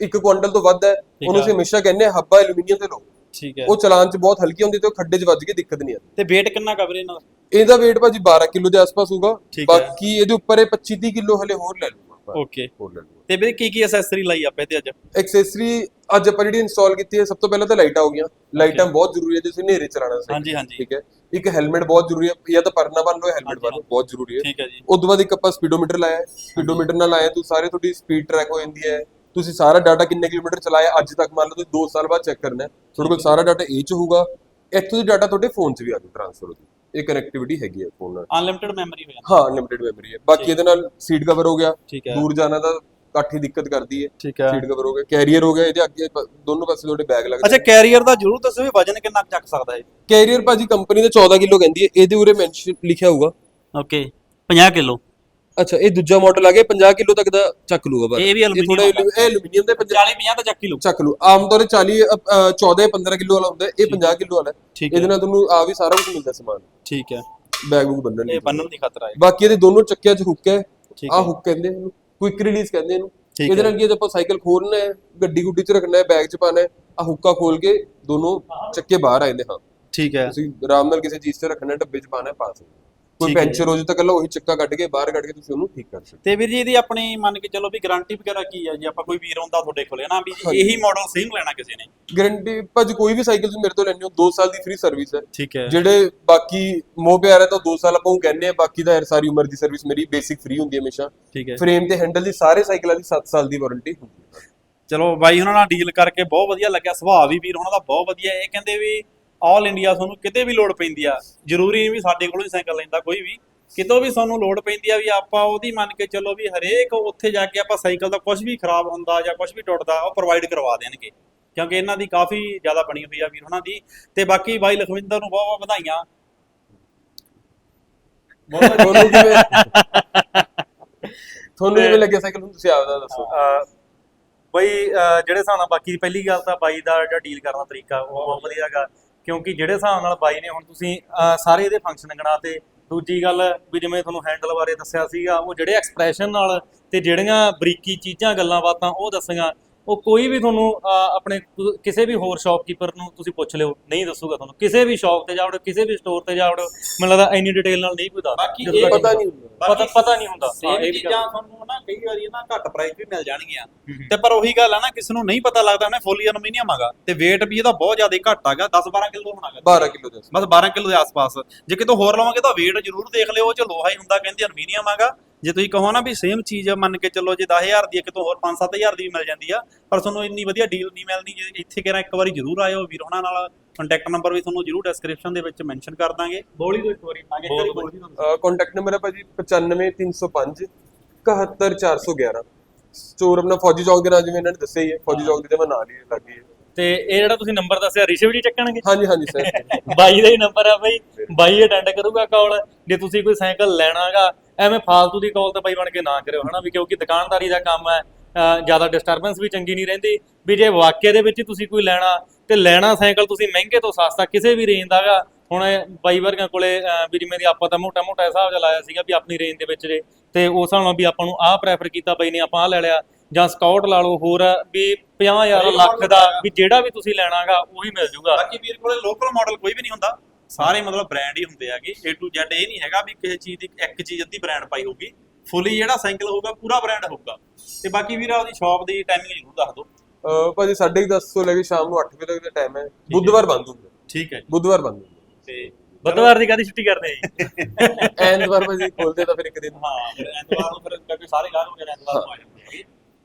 E: ਇੱਕ ਕੁਇੰਟਲ ਤੋਂ ਵੱਧ ਹੈ ਉਹਨੂੰ। ਅਸੀਂ ਹਮੇਸ਼ਾ ਕਹਿੰਦੇ ਹੱਬਾ ਐਲੂਮੀਨੀਅਮ ਤੇ ਲਓ।
C: ਠੀਕ ਹੈ।
E: ਉਹ ਚਲਾਨ ਚ ਬਹੁਤ ਹਲਕੀ ਹੁੰਦੀ ਤੇ ਉਹ ਖੱਡੇ 'ਚ ਵੱਜ ਕੇ ਦਿੱਕਤ ਨਹੀਂ ਆਉਂਦੀ।
C: ਤੇ weight ਕਿੰਨਾ ਕਵਰ ਇਹਨਾਂ ਦਾ?
E: ਇਹਦਾ weight ਭਾਜੀ 12 ਕਿਲੋ ਦੇ ਆਸ-ਪਾਸ ਹੋਊਗਾ। ਬਾਕੀ ਇਹਦੇ ਉੱਪਰ ਇਹ 25-30 ਕਿਲੋ ਹਲੇ ਹੋਰ ਲੈ ਲੂਗਾ
C: ਓਕੇ
E: ਹੋਰ ਲੈ ਲੂਗਾ
C: ਤੇ ਵੀਰੇ ਕੀ ਕੀ ਐਕਸੈਸਰੀ ਲਾਈ ਆਪੇ ਤੇ ਅੱਜ?
E: ਐਕਸੈਸਰੀ ਅੱਜ ਆਪਾਂ ਜਿਹੜੀ ਇੰਸਟਾਲ ਕੀਤੀ ਹੈ ਸਭ ਤੋਂ ਪਹਿਲਾਂ ਤਾਂ ਲਾਈਟਾਂ ਹੋ ਗਈਆਂ। ਲਾਈਟਾਂ ਬਹੁਤ ਜ਼ਰੂਰੀ ਹੈ ਜੇ ਤੁਸੀਂ ਹਨੇਰੇ ਚਲਾਣਾ ਸੀ।
C: ਹਾਂਜੀ ਹਾਂਜੀ।
E: ਠੀਕ ਹੈ। ਇੱਕ ਹੈਲਮਟ ਬਹੁਤ ਜ਼ਰੂਰੀ ਹੈ ਜਾਂ ਤਾਂ ਪਰਨਾ ਬੰਨ ਲਓ ਹੈਲਮਟ ਬੰਨ ਲਓ ਬਹੁਤ ਜ਼ਰੂਰੀ ਹੈ।
C: ਠੀਕ ਹੈ ਜੀ।
E: ਉਸ ਤੋਂ ਬਾਅਦ ਇੱਕ ਆਪਾਂ ਸਪੀਡੋਮੀਟਰ ਲਾਇਆ ਹੈ। ਸਪੀਡੋਮੀਟਰ ਨਾਲ ਲਾਇਆ ਤੂੰ ਸਾਰੇ ਤੁਹਾਡੀ ਸਪੀਡ ਟਰੈਕ ਹੋ ਜਾਂਦੀ ਹੈ। ਤੁਸੀਂ ਸਾਰਾ ਡਾਟਾ ਕਿੰਨੇ ਕਿਲੋਮੀਟਰ ਚਲਾਇਆ? ਅੱਜ ਤੱਕ ਮੰਨ ਲਓ ਤੁਸੀਂ 2 ਸਾਲ ਬਾਅਦ ਚੈੱਕ ਕਰਨਾ ਹੈ। ਤੁਹਾਡੇ ਕੋਲ ਸਾਰਾ ਡਾਟਾ ਇਹ ਚ ਹੋਊਗਾ। ਇੱਥੋਂ ਦੀ ਡਾਟਾ ਤੁਹਾਡੇ ਫੋਨ 'ਚ ਵੀ ਆ ਜਾਊ ਟ੍ਰਾਂਸਫਰ ਹੋ ਜਾਊ। ਇਹ ਕਨੈਕਟੀਵਿਟੀ ਹੈਗੀ ਹੈ ਫੋਨ ਨਾਲ।
C: ਅਨਲਿਮਿਟਿਡ ਮੈਮਰੀ ਹੋ ਜਾਂਦੀ।
E: ਹਾਂ ਅਨਲਿਮਿਟਿਡ ਮੈਮਰੀ ਹੈ। ਬਾਕੀ ਇਹਦੇ ਨਾਲ ਸੀਟ ਕਵਰ ਹੋ ਗਿਆ। ਦੂਰ ਜਾਣਾ ਤਾਂ ਕਾਠੀ ਦਿੱਕਤ ਕਰਦੀ ਹੈ। ਸੀਟ ਕਵਰ ਹੋ ਗਿਆ। ਕੈਰੀਅਰ ਹੋ ਗਿਆ ਇਹਦੇ ਅੱਗੇ ਦੋਨੋਂ ਪਾਸੇ ਤੁਹਾਡੇ ਬੈਗ ਲੱਗਦੇ
C: ਅੱਛਾ ਕੈਰੀਅਰ ਦਾ ਜ਼ਰੂਰ ਦੱਸੋ ਵੀ ਵਜਨ ਕਿੰਨਾ ਚੱਕ ਸਕਦਾ ਹੈ
E: ਕੈਰੀਅਰ ਭਾਜੀ ਕੰਪਨੀ ਦਾ 14 ਕਿਲੋ ਕਹਿੰਦੀ ਹੈ। ਇਹਦੇ ਉਰੇ ਮੈਂਸ਼ਨ ਲਿਖਿਆ ਹੋਊਗਾ।
C: Okay 50 kilo.
E: ਅੱਛਾ ਇਹ ਦੂਜਾ ਮਾਡਲ ਆ ਗਿਆ 50 ਕਿਲੋ ਤੱਕ ਦਾ ਚੱਕ ਲੂਗਾ ਬਸ।
C: ਇਹ ਵੀ
E: ਇਹ
C: aluminium
E: ਥੋੜਾ
C: ਵਾਲਾ।
E: ਇਹ ਐਲੂਮੀਨੀਅਮ ਦਾ 50
C: 40 50 ਤਾਂ ਚੱਕ ਹੀ ਲਓ।
E: ਚੱਕ ਲੂ ਆਮ ਤੌਰ ਤੇ 40 ਅ, ਅ, 14 15 ਕਿਲੋ ਵਾਲਾ ਹੁੰਦਾ ਹੈ, ਇਹ 50 ਕਿਲੋ ਵਾਲਾ ਹੈ।
C: ਠੀਕ
E: ਇਹਦੇ ਨਾਲ ਤੁਹਾਨੂੰ ਆ ਵੀ ਸਾਰਾ ਕੁਝ ਮਿਲਦਾ ਸਮਾਨ।
C: ਠੀਕ ਹੈ।
E: ਬੈਗ ਬੁੱਕ ਬੰਨਣ ਲਈ।
C: ਇਹ ਬੰਨਣ ਦੀ ਖਤਰਾ ਹੈ
E: ਬਾਕੀ ਇਹਦੇ ਦੋਨੋਂ ਚੱਕਿਆਂ 'ਚ ਹੁੱਕ ਹੈ।
C: ਠੀਕ
E: ਆ
C: ਹੈ।
E: ਹੁੱਕ ਕਹਿੰਦੇ ਇਹਨੂੰ। ਕੁਇਕ ਰਿਲੀਜ਼ ਕਹਿੰਦੇ ਇਹਨੂੰ।
C: ਠੀਕ
E: ਇਹਦੇ ਨਾਲ ਕੀ ਹੈ ਜੇ ਆਪਾਂ ਸਾਈਕਲ ਖੋਲਣਾ ਹੈ ਗੱਡੀ ਗੁੱਡੀ 'ਚ ਰੱਖਣਾ ਹੈ ਬੈਗ 'ਚ ਪਾਣਾ ਹੈ ਆ ਹੁੱਕਾ ਖੋਲ ਕੇ ਦੋਨੋਂ ਚੱਕੇ ਬਾਹਰ ਆਉਂਦੇ ਹਾਂ।
C: ਠੀਕ ਹੈ।
E: ਤੁਸੀਂ ਆਰਾਮ ਨਾਲ ਕਿਸੇ ਚੀਜ਼ 'ਤੇ ਰੱਖਣਾ ਹੈ ਡੱਬੇ 'ਚ ਪਾਣਾ ਹੈ ਪਾ ਸਕਦੇ ਹੋ। ਕੋਈ। ਪੈਂਚਰ ਹੋ ਜੇ ਤਾਂ ਕੱਲਾ ਉਹੀ ਚੱਕਾ ਕੱਢ ਕੇ ਬਾਹਰ ਕੱਢ ਕੇ ਤੁਸੀਂ ਉਹਨੂੰ ਠੀਕ ਕਰ ਸਕਦੇ
C: ਤੇ ਵੀਰ ਜੀ ਇਹਦੀ ਆਪਣੀ ਮੰਨ ਕੇ ਚੱਲੋ ਵੀ ਗਾਰੰਟੀ ਵਗੈਰਾ ਕੀ ਹੈ ਜੇ ਆਪਾਂ ਕੋਈ ਵੀਰ ਆਉਂਦਾ ਤੁਹਾਡੇ ਕੋਲੇ ਨਾ ਵੀ। ਇਹੀ ਮਾਡਲ ਸੇਮ ਲੈਣਾ ਕਿਸੇ ਨੇ।
E: ਗਾਰੰਟੀ ਭਾਜੀ ਕੋਈ ਵੀ ਸਾਈਕਲ ਤੁਸੀਂ ਮੇਰੇ ਤੋਂ ਲੈਣੀ ਹੋ 2 ਸਾਲ ਦੀ ਫ੍ਰੀ ਸਰਵਿਸ ਹੈ।
C: ਠੀਕ ਹੈ।
E: ਜਿਹੜੇ ਬਾਕੀ ਮੋਹ ਪਿਆਰ ਹੈ ਤਾਂ 2 ਸਾਲ ਆਪਾਂ ਉਹ ਕਹਿੰਦੇ ਆ ਬਾਕੀ ਦਾ ਸਾਰੀ ਉਮਰ ਦੀ ਸਰਵਿਸ ਮੇਰੀ ਬੇਸਿਕ ਫ੍ਰੀ ਹੁੰਦੀ ਹੈ ਹਮੇਸ਼ਾ।
C: ਠੀਕ ਹੈ।
E: ਫਰੇਮ ਤੇ ਹੈਂਡਲ ਦੀ ਸਾਰੇ ਸਾਈਕਲਾਂ ਦੀ 7 ਸਾਲ ਦੀ ਵਾਰੰਟੀ ਹੁੰਦੀ ਹੈ।
C: ਚਲੋ ਬਾਈ ਉਹਨਾਂ ਨਾਲ ਡੀਲ ਕਰਕੇ ਬਹੁਤ ਵਧੀਆ ਲੱਗਿਆ ਸੁਭਾਅ ਵੀ ਵੀਰ ਉਹਨਾਂ ਦਾ ਬਹੁਤ ਵਧੀਆ। ਇਹ ਕਹਿੰਦੇ ਵੀ ਆਲ ਇੰਡੀਆ ਤੁਹਾਨੂੰ ਕਿਤੇ ਵੀ ਲੋੜ ਪੈਂਦੀ ਆ। ਜ਼ਰੂਰੀ ਨਹੀਂ ਵੀ ਸਾਡੇ ਕੋਲੋਂ ਹੀ ਸਾਈਕਲ ਲੈਂਦਾ ਕੋਈ ਵੀ। ਕਿਤੋਂ ਵੀ ਸਾਨੂੰ ਲੋੜ ਪੈਂਦੀ ਆ ਵੀ ਆਪਾਂ ਉਹਦੀ ਮੰਨ ਕੇ ਚੱਲੋ ਵੀ ਹਰੇਕ ਉੱਥੇ ਜਾ ਕੇ ਆਪਾਂ ਸਾਈਕਲ ਦਾ ਕੁਝ ਵੀ ਖਰਾਬ ਹੁੰਦਾ ਜਾਂ ਕੁਝ ਵੀ ਟੁੱਟਦਾ ਉਹ ਪ੍ਰੋਵਾਈਡ ਕਰਵਾ ਦੇਣਗੇ। ਕਿਉਂਕਿ ਇਹਨਾਂ ਦੀ ਕਾਫੀ ਜ਼ਿਆਦਾ ਬਣੀ ਹੋਈ ਆ ਵੀਰ ਉਹਨਾਂ ਦੀ। ਤੇ ਬਾਕੀ ਬਾਈ ਲਖਵਿੰਦਰ ਨੂੰ ਬਹੁਤ ਬਹੁਤ ਵਧਾਈਆਂ
E: ਤੁਹਾਨੂੰ ਕਿਵੇਂ ਤੁਹਾਨੂੰ ਕਿਵੇਂ ਲੱਗਿਆ ਸਾਈਕਲ ਹੁਣ ਤੁਸੀਂ ਆਪਦਾ ਦੱਸੋ।
C: ਬਈ ਜਿਹੜੇ ਹਿਸਾਬ ਨਾਲ ਬਾਕੀ ਪਹਿਲੀ ਗੱਲ ਤਾਂ ਬਾਈ ਦਾ ਜਿਹੜਾ ਡੀਲ ਕਰਨ ਦਾ ਤਰੀਕਾ ਉਹ ਬਹੁਤ ਵਧੀਆ ਹੈਗਾ। ਕਿਉਂਕਿ ਜਿਹੜੇ ਹਿਸਾਬ ਨਾਲ ਬਾਈ ਨੇ ਹੁਣ ਤੁਸੀਂ, ਅਹ, ਸਾਰੇ ਇਹਦੇ ਫੰਕਸ਼ਨ ਗਣਾ ਤੇ ਦੂਜੀ ਗੱਲ ਵੀ ਜਿਵੇਂ ਤੁਹਾਨੂੰ ਹੈਂਡਲ ਬਾਰੇ ਦੱਸਿਆ ਸੀਗਾ, ਉਹ ਜਿਹੜੇ ਐਕਸਪ੍ਰੈਸ਼ਨ ਨਾਲ ਤੇ ਜਿਹੜੀਆਂ ਬਰੀਕੀ ਚੀਜ਼ਾਂ, ਗੱਲਾਂ ਬਾਤਾਂ ਉਹ ਦੱਸੀਆਂ ਉਹ ਕੋਈ ਵੀ ਤੁਹਾਨੂੰ ਆਪਣੇ ਕਿਸੇ ਵੀ ਹੋਰ ਸ਼ਾਪਕੀਪਰ ਨੂੰ ਤੁਸੀਂ ਪੁੱਛ ਲਿਓ ਨਹੀਂ ਦੱਸੂਗਾ ਤੁਹਾਨੂੰ। ਕਿਸੇ ਵੀ ਸ਼ਾਪ ਤੇ ਜਾਵੜੋ ਕਿਸੇ ਵੀ ਸਟੋਰ ਤੇ ਜਾਵੜੋ ਮੈਨੂੰ ਲੱਗਦਾ ਇੰਨੀ ਡਿਟੇਲ ਨਾਲ ਨਹੀਂ ਕੋਈ ਦੱਸਦਾ।
F: ਬਾਕੀ ਇਹ
E: ਪਤਾ ਨਹੀਂ ਹੁੰਦਾ।
C: ਪਤਾ ਪਤਾ ਨਹੀਂ ਹੁੰਦਾ।
F: ਸੇਮ
C: ਇਹ ਵੀ ਗੱਲ-
F: ਚੀਜ਼ਾਂ ਤੁਹਾਨੂੰ ਨਾ ਕਈ ਵਾਰੀ ਨਾ ਘੱਟ ਪ੍ਰਾਈਸ ਵੀ ਮਿਲ ਜਾਣਗੀਆਂ। ਤੇ ਪਰ ਉਹੀ ਗੱਲ ਆ ਨਾ ਕਿਸੇ ਨੂੰ ਨਹੀਂ ਪਤਾ ਲੱਗਦਾ ਉਹਨੇ ਫੁੱਲ ਐਲੂਮੀਨੀਅਮ ਆਗਾ ਤੇ weight ਵੀ ਇਹਦਾ ਬਹੁਤ ਜ਼ਿਆਦਾ ਘੱਟ ਆਗਾ 10 12 ਕਿਲੋ ਹੋਣਾਗਾ
E: 12 ਕਿਲੋ ਦਾ
F: ਬਸ 12 ਕਿਲੋ ਦੇ ਆਸ-ਪਾਸ। ਜੇ ਕਿਤੋਂ ਹੋਰ ਲਵਾਂਗੇ ਤਾਂ weight ਜ਼ਰੂਰ ਦੇਖ ਲਿਓ ਉਹ ਚ ਲੋਹਾ ਹੀ ਹੁੰਦਾ ਕਹਿੰਦੇ ਐਲੂਮੀਨੀਅਮ ਆਗਾ ਜੇ ਤੁਸੀਂ ਕਹੋ ਨਾ ਵੀ ਸੇਮ ਚੀਜ਼ ਮੰਨ ਕੇ ਚੱਲੋ ਜੇ 10000 ਦੀ ਕਿਤੋਂ ਹੋਰ 5-7000 ਦੀ ਵੀ ਮਿਲ ਜਾਂਦੀ ਆ ਪਰ ਤੁਹਾਨੂੰ ਇੰਨੀ ਵਧੀਆ ਡੀਲ ਨਹੀਂ ਮਿਲਣੀ ਜੇ ਇੱਥੇ ਕਿਹੜਾ ਇੱਕ ਵਾਰੀ ਜ਼ਰੂਰ ਆਇਓ ਵੀਰ ਹੋਣਾ ਨਾਲ ਕੰਟੈਕਟ ਨੰਬਰ ਵੀ ਤੁਹਾਨੂੰ ਜ਼ਰੂਰ ਡਿਸਕ੍ਰਿਪਸ਼ਨ ਦੇ ਵਿੱਚ ਮੈਂਸ਼ਨ ਕਰ ਦਾਂਗੇ।
C: ਬੋਲੀ ਤੋਂ ਇੱਕ ਵਾਰੀ।
E: ਕੰਟੈਕਟ ਨੰਬਰ ਹੈ ਭਾਜੀ 95305 71411 ਸਟੋਰ ਆਪਣਾ ਫੌਜੀ ਚੌਕ ਦੇ ਨਾਲ ਜਿਵੇਂ ਇਹਨਾਂ ਨੇ ਦੱਸਿਆ ਹੀ ਹੈ ਫੌਜੀ ਚੌਕ ਦੇ ਮੈਂ ਨਾਲ ਹੀ ਲੱਗੀ ਹੈ।
C: ਤੇ ਇਹ ਜਿਹੜਾ ਤੁਸੀਂ ਨੰਬਰ ਦੱਸਿਆ ਰਿਸ਼ਵ ਜੀ ਚੱਕਣਗੇ?
E: ਹਾਂਜੀ ਹਾਂਜੀ ਸਰ
C: ਬਾਈ ਦਾ ਹੀ ਨੰਬਰ ਆ ਬਾਈ। ਬਾਈ ਅਟੈਂਡ ਕਰੂਗਾ ਕਾਲ ਜੇ ਤੁਸੀਂ ਕੋਈ ਸਾਈਕਲ ਲੈਣਾਗਾ ਐਵੇਂ ਫਾਲਤੂ ਦੀ ਕਾਲ ਤਾਂ ਬਾਈ ਬਣ ਕੇ ਨਾ ਕਰਿਓ ਹਨਾ? ਵੀ ਕਿਉਂਕਿ ਦੁਕਾਨਦਾਰੀ ਦਾ ਕੰਮ ਹੈ ਜ਼ਿਆਦਾ ਡਿਸਟਰਬੈਂਸ ਵੀ ਚੰਗੀ ਨਹੀਂ ਰਹਿੰਦੀ। ਵੀ ਜੇ ਵਾਕਿਆ ਦੇ ਵਿੱਚ ਤੁਸੀਂ ਕੋਈ ਲੈਣਾ ਤੇ ਲੈਣਾ ਸਾਈਕਲ ਤੁਸੀਂ ਮਹਿੰਗੇ ਤੋਂ ਸਸਤਾ ਕਿਸੇ ਵੀ ਰੇਂਜ ਦਾਗਾ ਹੁਣ ਬਾਈ ਵਰਗਾਂ ਕੋਲੇ ਵੀ ਜਿਵੇਂ ਦੀ ਆਪਾਂ ਤਾਂ ਮੋਟਾ ਮੋਟਾ ਹਿਸਾਬ ਜਿਹਾ ਲਾਇਆ ਸੀਗਾ ਵੀ ਆਪਣੀ ਰੇਂਜ ਦੇ ਵਿੱਚ ਜੇ। ਤੇ ਉਸ ਹਿਸਾਬ ਨਾਲ ਵੀ ਆਪਾਂ ਨੂੰ ਆਹ ਪ੍ਰੈਫਰ ਕੀਤਾ ਬਾਈ ਨੇ ਆਪਾਂ ਆਹ ਲੈ ਲਿਆ। ਜਾਂ ਸਕਾਊਟ ਲਾ ਲਓ ਹੋਰ ਵੀ 50000 ਲੱਖ ਦਾ ਵੀ ਜਿਹੜਾ ਵੀ ਤੁਸੀਂ ਲੈਣਾਗਾ ਉਹੀ ਮਿਲ ਜੂਗਾ।
F: ਬਾਕੀ ਵੀਰ ਕੋਲੇ ਲੋਕਲ ਮਾਡਲ ਕੋਈ ਵੀ ਨਹੀਂ ਹੁੰਦਾ। ਸਾਰੇ ਮਤਲਬ ਬ੍ਰਾਂਡ ਹੀ ਹੁੰਦੇ ਹੈਗੇ A to Z ਇਹ ਨਹੀਂ ਹੈਗਾ ਵੀ ਕਿਸੇ ਚੀਜ਼ ਦੀ ਇੱਕ ਚੀਜ਼ ਅੱਧੀ ਬ੍ਰਾਂਡ ਪਾਈ ਹੋਊਗੀ। ਫੁੱਲੀ ਜਿਹੜਾ ਸਾਈਕਲ ਹੋਊਗਾ ਪੂਰਾ ਬ੍ਰਾਂਡ ਹੋਊਗਾ। ਤੇ ਬਾਕੀ ਵੀਰ ਆਪਦੀ ਸ਼ਾਪ ਦੀ ਟਾਈਮਿੰਗ ਜ਼ਰੂਰ ਦੱਸ ਦਿਓ।
E: ਅਹ ਭਾਜੀ 10:30 ਤੋਂ ਲੈ ਕੇ ਸ਼ਾਮ ਨੂੰ 8 ਵਜੇ ਤੱਕ ਦਾ ਟਾਈਮ ਹੈ। ਬੁੱਧਵਾਰ ਬੰਦ ਹੁੰਦਾ
F: ਠੀਕ ਹੈ ਜੀ।
E: ਬੁੱਧਵਾਰ ਬੰਦ ਹੁੰਦਾ
F: ਤੇ
C: ਬੁੱਧਵਾਰ ਦੀ ਕਾਦੀ ਛੁੱਟੀ ਕਰਦੇ ਆ ਜੀ?
E: ਐਤਵਾਰ ਭਾਜੀ ਖੋਲਦੇ ਤਾਂ ਫਿਰ ਇੱਕ ਦਿਨ।
F: ਹਾਂ ਫਿਰ ਐਤਵਾਰ ਨੂੰ ਫਿਰ ਕਿਉਂਕਿ ਸਾਰੇ ਗਾਹਕ ਹੋ ਗਏ ਐਤਵਾਰ ਨੂੰ ਆ ਜਾਂਦੇ ਹੈਗੇ।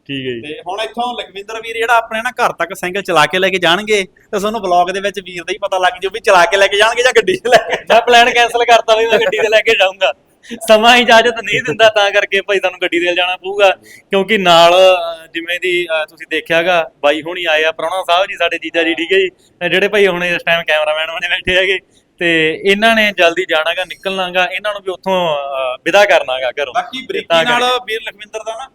C: ਠੀਕ ਹੈ ਜੀ।
F: ਤੇ ਹੁਣ ਇੱਥੋਂ ਲਖਵਿੰਦਰ ਵੀਰ ਜਿਹੜਾ ਆਪਣੇ ਨਾ ਘਰ ਤੱਕ ਸਾਈਕਲ ਚਲਾ ਕੇ ਲੈ ਕੇ ਜਾਣਗੇ ਤੇ ਤੁਹਾਨੂੰ ਬਲੌਗ ਦੇ ਵਿੱਚ ਵੀਰ ਦਾ ਹੀ ਪਤਾ ਲੱਗ ਜੂ ਵੀ ਚਲਾ ਕੇ ਲੈ ਕੇ ਜਾਣਗੇ ਜਾਂ ਗੱਡੀ 'ਚ ਲੈ ਕੇ
C: ਮੈਂ ਪਲਾਨ ਕੈਨਸਲ ਕਰਤਾ ਵੀ ਮੈਂ ਗੱਡੀ ਤੇ ਲੈ ਕੇ ਜਾਊਂਗਾ। ਸਮਾਂ ਇਜਾਜ਼ਤ ਨਹੀਂ ਦਿੰਦਾ ਤਾਂ ਕਰਕੇ ਭਾਈ ਤੁਹਾਨੂੰ ਗੱਡੀ ਤੇ ਜਾਣਾ ਪਊਗਾ ਕਿਉਂਕਿ ਨਾਲ ਜਿਵੇਂ ਦੀ ਤੁਸੀਂ ਦੇਖਿਆਗਾ ਬਾਈ ਹੁਣੀ ਆਏ ਆ ਪ੍ਰਾਹੁਣਾ ਸਾਹਿਬ ਜੀ ਸਾਡੇ ਜੀਜਾ ਜੀ ਠੀਕ ਹੈ ਜੀ? ਜਿਹੜੇ ਭਾਈ ਹੁਣ ਇਸ ਟਾਈਮ ਕੈਮਰਾਮੈਨ ਬਣੇ ਬੈਠੇ ਹੈਗੇ ਤੇ ਇਹਨਾਂ ਨੇ ਜਲਦੀ ਜਾਣਾਗਾ ਨਿਕਲਣਾਗਾ ਇਹਨਾਂ ਨੂੰ ਵੀ ਉੱਥੋਂ ਵਿਦਾ ਕਰਨਾਗਾ ਘਰੋਂ।
F: ਬਾਕੀ ਬਰੀਕੀ ਨਾਲ ਵੀਰ ਲਖਵਿੰਦਰ ਦਾ ਨਾ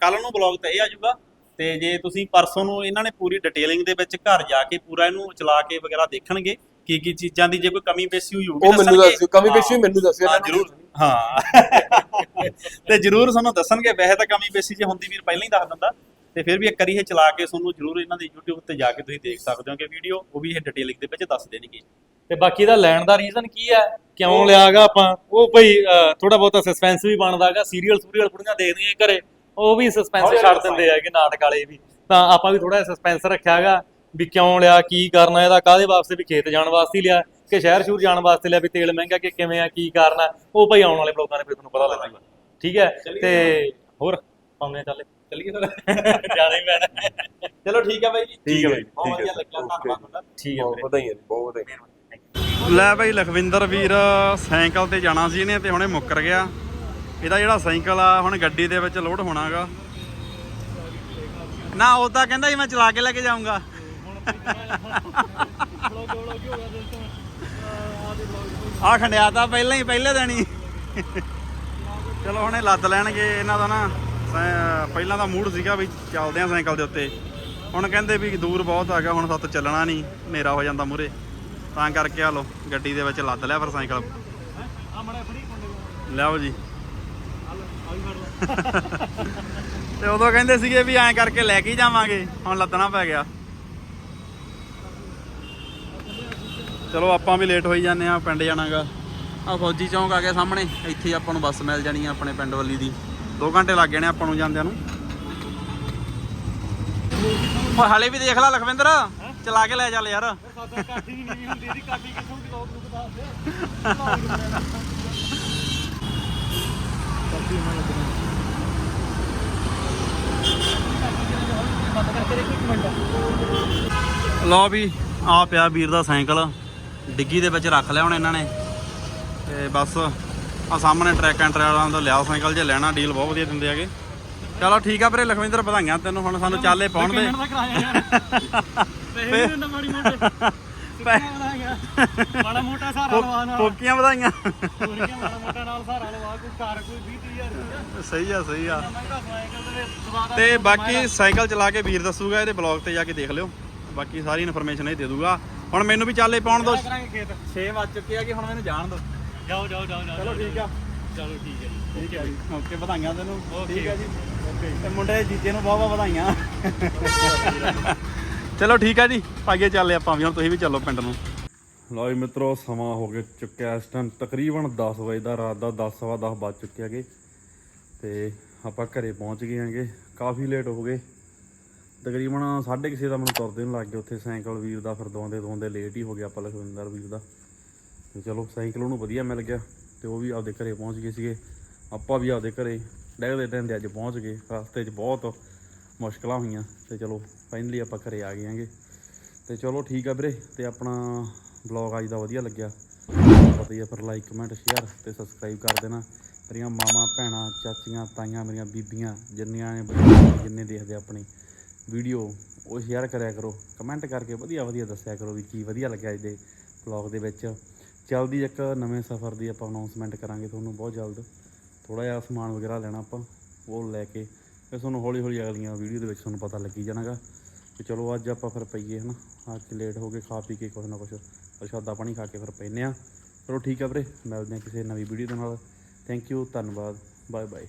F: ਕੱਲ ਨੂੰ ਬਲੌਗ ਤੇ ਇਹ ਆ ਜਾਊਗਾ। ਤੇ ਜੇ ਤੁਸੀਂ ਪਰਸੋਂ ਨੂੰ ਇਹਨਾਂ ਨੇ ਪੂਰੀ ਡਿਟੇਲਿੰਗ ਦੇ ਵਿੱਚ ਘਰ ਜਾ ਕੇ ਪੂਰਾ ਇਹਨੂੰ ਚਲਾ ਕੇ ਵਗੈਰਾ ਦੇਖਣਗੇ ਕੀ ਕੀ ਚੀਜ਼ਾਂ ਦੀ ਜੇ ਕੋਈ ਕਮੀ ਪੇਸ਼ੀ ਹੋਈ ਹੋਊਗੀ
E: ਉਹ ਮੈਨੂੰ। ਦੱਸਿਓ ਕਮੀ। ਪੇਸ਼ੀ ਮੈਨੂੰ ਦੱਸਿਓ
F: ਹਾਂ ਜਰੂਰ। ਹਾਂ। ਤੇ ਜਰੂਰ ਤੁਹਾਨੂੰ ਦੱਸਣਗੇ ਵੈਸੇ ਤਾਂ ਕਮੀ ਪੇਸ਼ੀ ਜੇ ਹੁੰਦੀ ਵੀਰ ਪਹਿਲਾਂ ਹੀ ਦੱਸ ਦਿੰਦਾ। ਤੇ ਫਿਰ ਵੀ ਇੱਕ ਵਾਰੀ ਇਹ ਚਲਾ ਕੇ ਤੁਹਾਨੂੰ ਜਰੂਰ ਇਹਨਾਂ ਦੀ YouTube ਤੇ ਜਾ ਕੇ ਤੁਸੀਂ ਦੇਖ ਸਕਦੇ ਹੋ ਕਿ ਵੀਡੀਓ ਉਹ ਵੀ ਇਹ ਡਿਟੇਲਿੰਗ ਦੇ ਵਿੱਚ ਦੱਸ ਦੇਣਗੇ
C: ਤੇ ਬਾਕੀ ਦਾ ਲੈਣ ਦਾ ਰੀਜ਼ਨ ਕੀ ਹੈ? ਕਿਉਂ ਲਿਆਗਾ ਆਪਾਂ? ਉਹ ਭਈ ਥੋੜਾ ਬਹੁਤਾ ਸਸਪੈਂਸ ਵੀ ਬਣਦਾਗਾ ਸੀਰੀਅਲ ਸੂਰੀਅਲ ਕੁੜੀਆਂ ਦੇਖਦੀਆਂ ਘਰੇ। ਉਹ ਵੀ ਸਸਪੈਂਸ ਛੱਡ ਦਿੰਦੇ ਹੈਗੇ ਨਾਟਕ ਵਾਲੇ ਵੀ। ਤਾਂ ਆਪਾਂ ਵੀ ਥੋੜਾ ਸਸਪੈਂਸ ਰੱਖਿਆਗਾ ਵੀ ਕਿਉਂ ਲਿਆ ਕੀ ਕਰਨਾ ਇਹਦਾ ਕਾਹਦੇ ਵਾਸਤੇ ਵੀ ਖੇਤ ਜਾਣ ਵਾਸਤੇ ਲਿਆ ਕਿ ਸ਼ਹਿਰ ਸ਼ੂਰ ਜਾਣ ਵਾਸਤੇ ਲਿਆ ਵੀ ਤੇਲ ਮਹਿੰਗਾ ਕਿ ਕਿਵੇਂ ਆ ਕੀ ਕਰਨਾ ਉਹ ਭਈ ਆਉਣ ਵਾਲੇ ਬਲੌਗਾਂ ਦੇ ਵਿੱਚ ਤੁਹਾਨੂੰ ਪਤਾ ਲੱਗੂਗਾ। ਠੀਕ ਹੈ? ਤੇ ਹੋਰ ਪਾਉਂਦੇ ਚੱਲੇ।
F: ਚੱਲੀਏ ਫਿਰ।
C: ਜਾਣਾ ਹੀ ਪੈਣਾ।
F: ਚਲੋ ਠੀਕ ਹੈ ਬਾਈ ਜੀ।
C: ਠੀਕ ਹੈ ਬਾਈ,
F: ਬਹੁਤ। ਵਧੀਆ ਲੱਗਿਆ ਧੰਨਵਾਦ ਤੁਹਾਡਾ।
C: ਠੀਕ ਹੈ
E: ਬਹੁਤ ਵਧਾਈਆਂ ਜੀ ਬਹੁਤ ਵਧਾਈਆਂ।
A: ਲੈ ਭਾਈ ਲਖਵਿੰਦਰ ਵੀਰ ਸਾਈਕਲ ਤੇ ਜਾਣਾ ਸੀ ਇਹਨੇ ਤੇ ਹੁਣੇ ਮੁੱਕਰ ਗਿਆ। ਇਹਦਾ ਜਿਹੜਾ ਸਾਈਕਲ ਆ ਹੁਣ ਗੱਡੀ ਦੇ ਵਿੱਚ ਲੋਡ ਹੋਣਾਗਾ। ਨਾ ਉਹ ਤਾਂ ਕਹਿੰਦਾ ਸੀ ਮੈਂ ਚਲਾ ਕੇ ਲੈ ਕੇ ਜਾਊਂਗਾ। ਆ ਖੰਡਿਆ ਤਾਂ ਪਹਿਲਾਂ ਹੀ ਪਹਿਲੇ ਹੀ। ਚਲੋ ਹੁਣੇ ਲੱਦ ਲੈਣਗੇ ਇਹਨਾਂ ਦਾ ਨਾ। ਪਹਿਲਾਂ ਦਾ ਮੂਡ ਸੀਗਾ ਵੀ ਚੱਲਦੇ ਆ ਸਾਈਕਲ ਦੇ ਉੱਤੇ। ਹੁਣ ਕਹਿੰਦੇ ਵੀ ਦੂਰ ਬਹੁਤ ਆ ਗਿਆ ਹੁਣ ਸੱਤ ਚੱਲਣਾ ਨਹੀਂ ਹਨੇਰਾ ਹੋ ਜਾਂਦਾ ਮੂਰੇ ਤਾਂ ਕਰਕੇ ਆ ਲੋ ਗੱਡੀ ਦੇ ਵਿੱਚ ਲੱਦ ਲਿਆ ਫਿਰ ਸਾਈਕਲ। ਲਿਆਓ ਜੀ। ਤੇ ਉਦੋਂ ਕਹਿੰਦੇ ਸੀਗੇ ਵੀ ਐਂ ਕਰਕੇ ਲੈ ਕੇ ਜਾਵਾਂਗੇ ਹੁਣ ਲੱਦਣਾ ਪੈ ਗਿਆ। ਚਲੋ ਆਪਾਂ ਵੀ ਲੇਟ ਹੋਈ ਜਾਂਦੇ ਆ ਪਿੰਡ ਜਾਣਾਗਾ। ਆ ਫੌਜੀ ਚੌਂਕ ਆ ਗਿਆ ਸਾਹਮਣੇ ਇੱਥੇ ਆਪਾਂ ਨੂੰ ਬੱਸ ਮਿਲ ਜਾਣੀ ਆ ਆਪਣੇ ਪਿੰਡ ਵੱਲੀ ਦੀ। 2 ਘੰਟੇ ਲੱਗ ਜਾਣੇ ਆਪਾਂ ਨੂੰ ਜਾਂਦਿਆਂ ਨੂੰ। ਓ ਹਲੇ ਵੀ ਦੇਖ ਲੈ ਲਖਵਿੰਦਰ ਚਲਾ ਕੇ ਲੈ ਚੱਲ ਯਾਰ। ਲਓ ਵੀ ਆ ਪਿਆ ਵੀਰ ਦਾ ਸਾਈਕਲ। ਡਿੱਗੀ ਦੇ ਵਿੱਚ ਰੱਖ ਲਿਆ ਹੁਣ ਇਹਨਾਂ ਨੇ। ਤੇ ਬਸ ਆ ਸਾਹਮਣੇ ਟਰੈਕ ਐਂਡ ਟਰੈਲ ਵਾਲਿਆਂ ਤੋਂ ਲਿਆ ਸਾਈਕਲ ਜੇ ਲੈਣਾ ਡੀਲ ਬਹੁਤ ਵਧੀਆ ਦਿੰਦੇ ਹੈਗੇ। ਚਲੋ ਠੀਕ ਆ ਵੀਰੇ ਲਖਵਿੰਦਰ ਵਧਾਈਆਂ ਤੈਨੂੰ। ਹੁਣ ਸਾਨੂੰ ਚਾਲੇ ਪਾਉਣ ਦੇ।
C: ਮਾੜਾ ਮੋਟਾ ਸਹਾਰਾ ਲਵਾ ਨਾਲ।
A: ਕੋਕੀਆਂ ਵਧਾਈਆਂ।
C: ਥੋੜੀਆਂ ਮਾੜਾ ਮੋਟਾ ਨਾਲ ਸਹਾਰਾ ਲਵਾ ਕੋਈ ਕਾਰ ਕੋਈ 20 30000
A: ਸਹੀ ਆ ਸਹੀ ਆ।
C: ਮਹਿੰਗਾ ਸਾਈਕਲ ਦੇ ਦਵਾਦਾ
A: ਤੇ ਬਾਕੀ ਸਾਈਕਲ ਚਲਾ ਕੇ ਵੀਰ ਦੱਸੂਗਾ ਇਹਦੇ ਬਲੌਗ ਤੇ ਜਾ ਕੇ ਦੇਖ ਲਿਓ। ਬਾਕੀ ਸਾਰੀ ਇਨਫੋਰਮੇਸ਼ਨ ਇਹ ਦੇ ਦੂਗਾ। ਹੁਣ ਮੈਨੂੰ ਵੀ ਚਾਲੇ ਪਾਉਣ ਦੋ।
C: ਕਰਾਂਗੇ ਖੇਤ।
F: 6 ਵੱਜ ਚੁੱਕੇ ਆ ਕਿ ਹੁਣ ਮੈਨੂੰ ਜਾਣ ਦਿਓ
C: ਜਾਓ ਜਾਓ ਜਾਓ ਜਾਓ
A: ਚਲੋ ਠੀਕ ਆ।
B: ਚਲੋ ਠੀਕ ਹੈ ਜੀ।
A: ਠੀਕ ਹੈ ਜੀ। ਓਕੇ ਵਧਾਈਆਂ ਤੈਨੂੰ। ਠੀਕ ਹੈ ਜੀ। ਓਕੇ। ਤੇ ਮੁੰਡੇ ਦੇ ਜੀਜੇ ਨੂੰ ਬਹੁਤ ਬਹੁਤ ਵਧਾਈਆਂ। ਚਲੋ ਠੀਕ ਹੈ ਜੀ। ਅੱਗੇ ਚੱਲੇ ਆਪਾਂ ਵੀ ਹੁਣ ਤੁਸੀਂ ਵੀ ਚੱਲੋ ਪਿੰਡ ਨੂੰ। ਲਓ ਜੀ ਮਿੱਤਰੋ, ਸਮਾਂ ਹੋ ਗਿਆ ਚੁੱਕਿਆ ਇਸ ਟਾਈਮ ਤਕਰੀਬਨ 10 ਵਜੇ ਦਾ, ਰਾਤ ਦਾ 10 ਸਵਾ 10 ਵੱਜ ਚੁੱਕਿਆ ਗਏ ਤੇ ਆਪਾਂ ਘਰੇ ਪਹੁੰਚ ਗਏ ਹਾਂਗੇ। ਕਾਫੀ ਲੇਟ ਹੋ ਗਏ। ਤਕਰੀਬਨ 6:30 ਦਾ ਮੈਨੂੰ ਤੁਰਦੇ ਨੂੰ ਲੱਗ ਗਿਆ ਉੱਥੇ। ਸਾਈਕਲ ਵੀਰ ਦਾ ਫਿਰ ਦੋਂਦੇ ਦੋਂਦੇ ਲੇਟ ਹੀ ਹੋ ਗਿਆ, ਆਪਾਂ ਲਖਵਿੰਦਰ ਵੀਰ ਦਾ। ਤੇ ਚਲੋ, ਸਾਈਕਲ ਉਹਨੂੰ ਵਧੀਆ ਮਿਲ ਗਿਆ। ਤੇ ਉਹ ਵੀ ਆਪਦੇ ਘਰੇ ਪਹੁੰਚ ਗਏ ਸੀਗੇ। ਆਪਾਂ ਵੀ ਆਪਦੇ ਘਰੇ ਡੈਗਦੇ ਟੈਂਦੇ ਅੱਜ ਪਹੁੰਚ ਗਏ। ਰਸਤੇ 'ਚ ਬਹੁਤ ਮੁਸ਼ਕਲਾਂ ਹੋਈਆਂ। ਤੇ ਚਲੋ ਫਾਈਨਲੀ ਆਪਾਂ ਘਰੇ ਆ ਗਏ ਹਾਂਗੇ। ਤੇ ਚਲੋ ਠੀਕ ਆ ਵੀਰੇ। ਤੇ ਆਪਣਾ ਵਲੌਗ ਅੱਜ ਦਾ ਵਧੀਆ ਲੱਗਿਆ। ਪਤਾ ਹੀ ਆ ਫਿਰ ਲਾਈਕ ਕਮੈਂਟ ਸ਼ੇਅਰ ਤੇ ਸਬਸਕ੍ਰਾਈਬ ਕਰ ਦੇਣਾ। ਮੇਰੀਆਂ ਮਾਵਾਂ, ਭੈਣਾਂ, ਚਾਚੀਆਂ, ਤਾਈਆਂ ਮੇਰੀਆਂ ਬੀਬੀਆਂ, ਜਿੰਨੀਆਂ ਨੇ ਬੱਚੇ ਜਿੰਨੇ ਦੇਖਦੇ ਆਪਣੀ ਵੀਡੀਓ ਉਹ ਸ਼ੇਅਰ ਕਰਿਆ ਕਰੋ। ਕਮੈਂਟ ਕਰਕੇ ਵਧੀਆ ਵਧੀਆ ਦੱਸਿਆ ਕਰੋ ਵੀ ਕੀ ਵਧੀਆ ਲੱਗਿਆ ਅੱਜ ਦੇ ਵਲੌਗ ਦੇ ਵਿੱਚ। ਜਲਦੀ ਇੱਕ ਨਵੇਂ ਸਫ਼ਰ ਦੀ ਆਪਾਂ ਅਨਾਉਂਸਮੈਂਟ ਕਰਾਂਗੇ ਤੁਹਾਨੂੰ ਬਹੁਤ ਜਲਦ। ਥੋੜਾ ਜਿਹਾ ਸਮਾਨ ਵਗੈਰਾ ਲੈਣਾ ਆਪਾਂ, ਉਹ ਲੈ ਕੇ ਫਿਰ ਤੁਹਾਨੂੰ ਹੌਲੀ ਹੌਲੀ ਅਗਲੀਆਂ ਵੀਡੀਓ ਦੇ ਵਿੱਚ ਤੁਹਾਨੂੰ ਪਤਾ ਲੱਗੀ ਜਾਣਾਗਾ। ਤੇ ਚਲੋ ਅੱਜ ਆਪਾਂ ਫਿਰ ਪਈਏ ਹਨਾ ਆ ਕੇ ਲੇਟ ਹੋ ਗਏ ਖਾ ਪੀ ਕੇ ਕੁਛ ਨਾ ਕੁਛ ਪ੍ਰਸ਼ਾਦਾ ਪਾਣੀ ਖਾ ਕੇ ਫਿਰ ਪੈਨੇ ਆ ਚਲੋ ਠੀਕ ਆ ਵੀਰੇ, ਮਿਲਦੇ ਆ ਕਿਸੇ ਨਵੀਂ ਵੀਡੀਓ ਦੇ ਨਾਲ। ਥੈਂਕ ਯੂ ਧੰਨਵਾਦ। Bye bye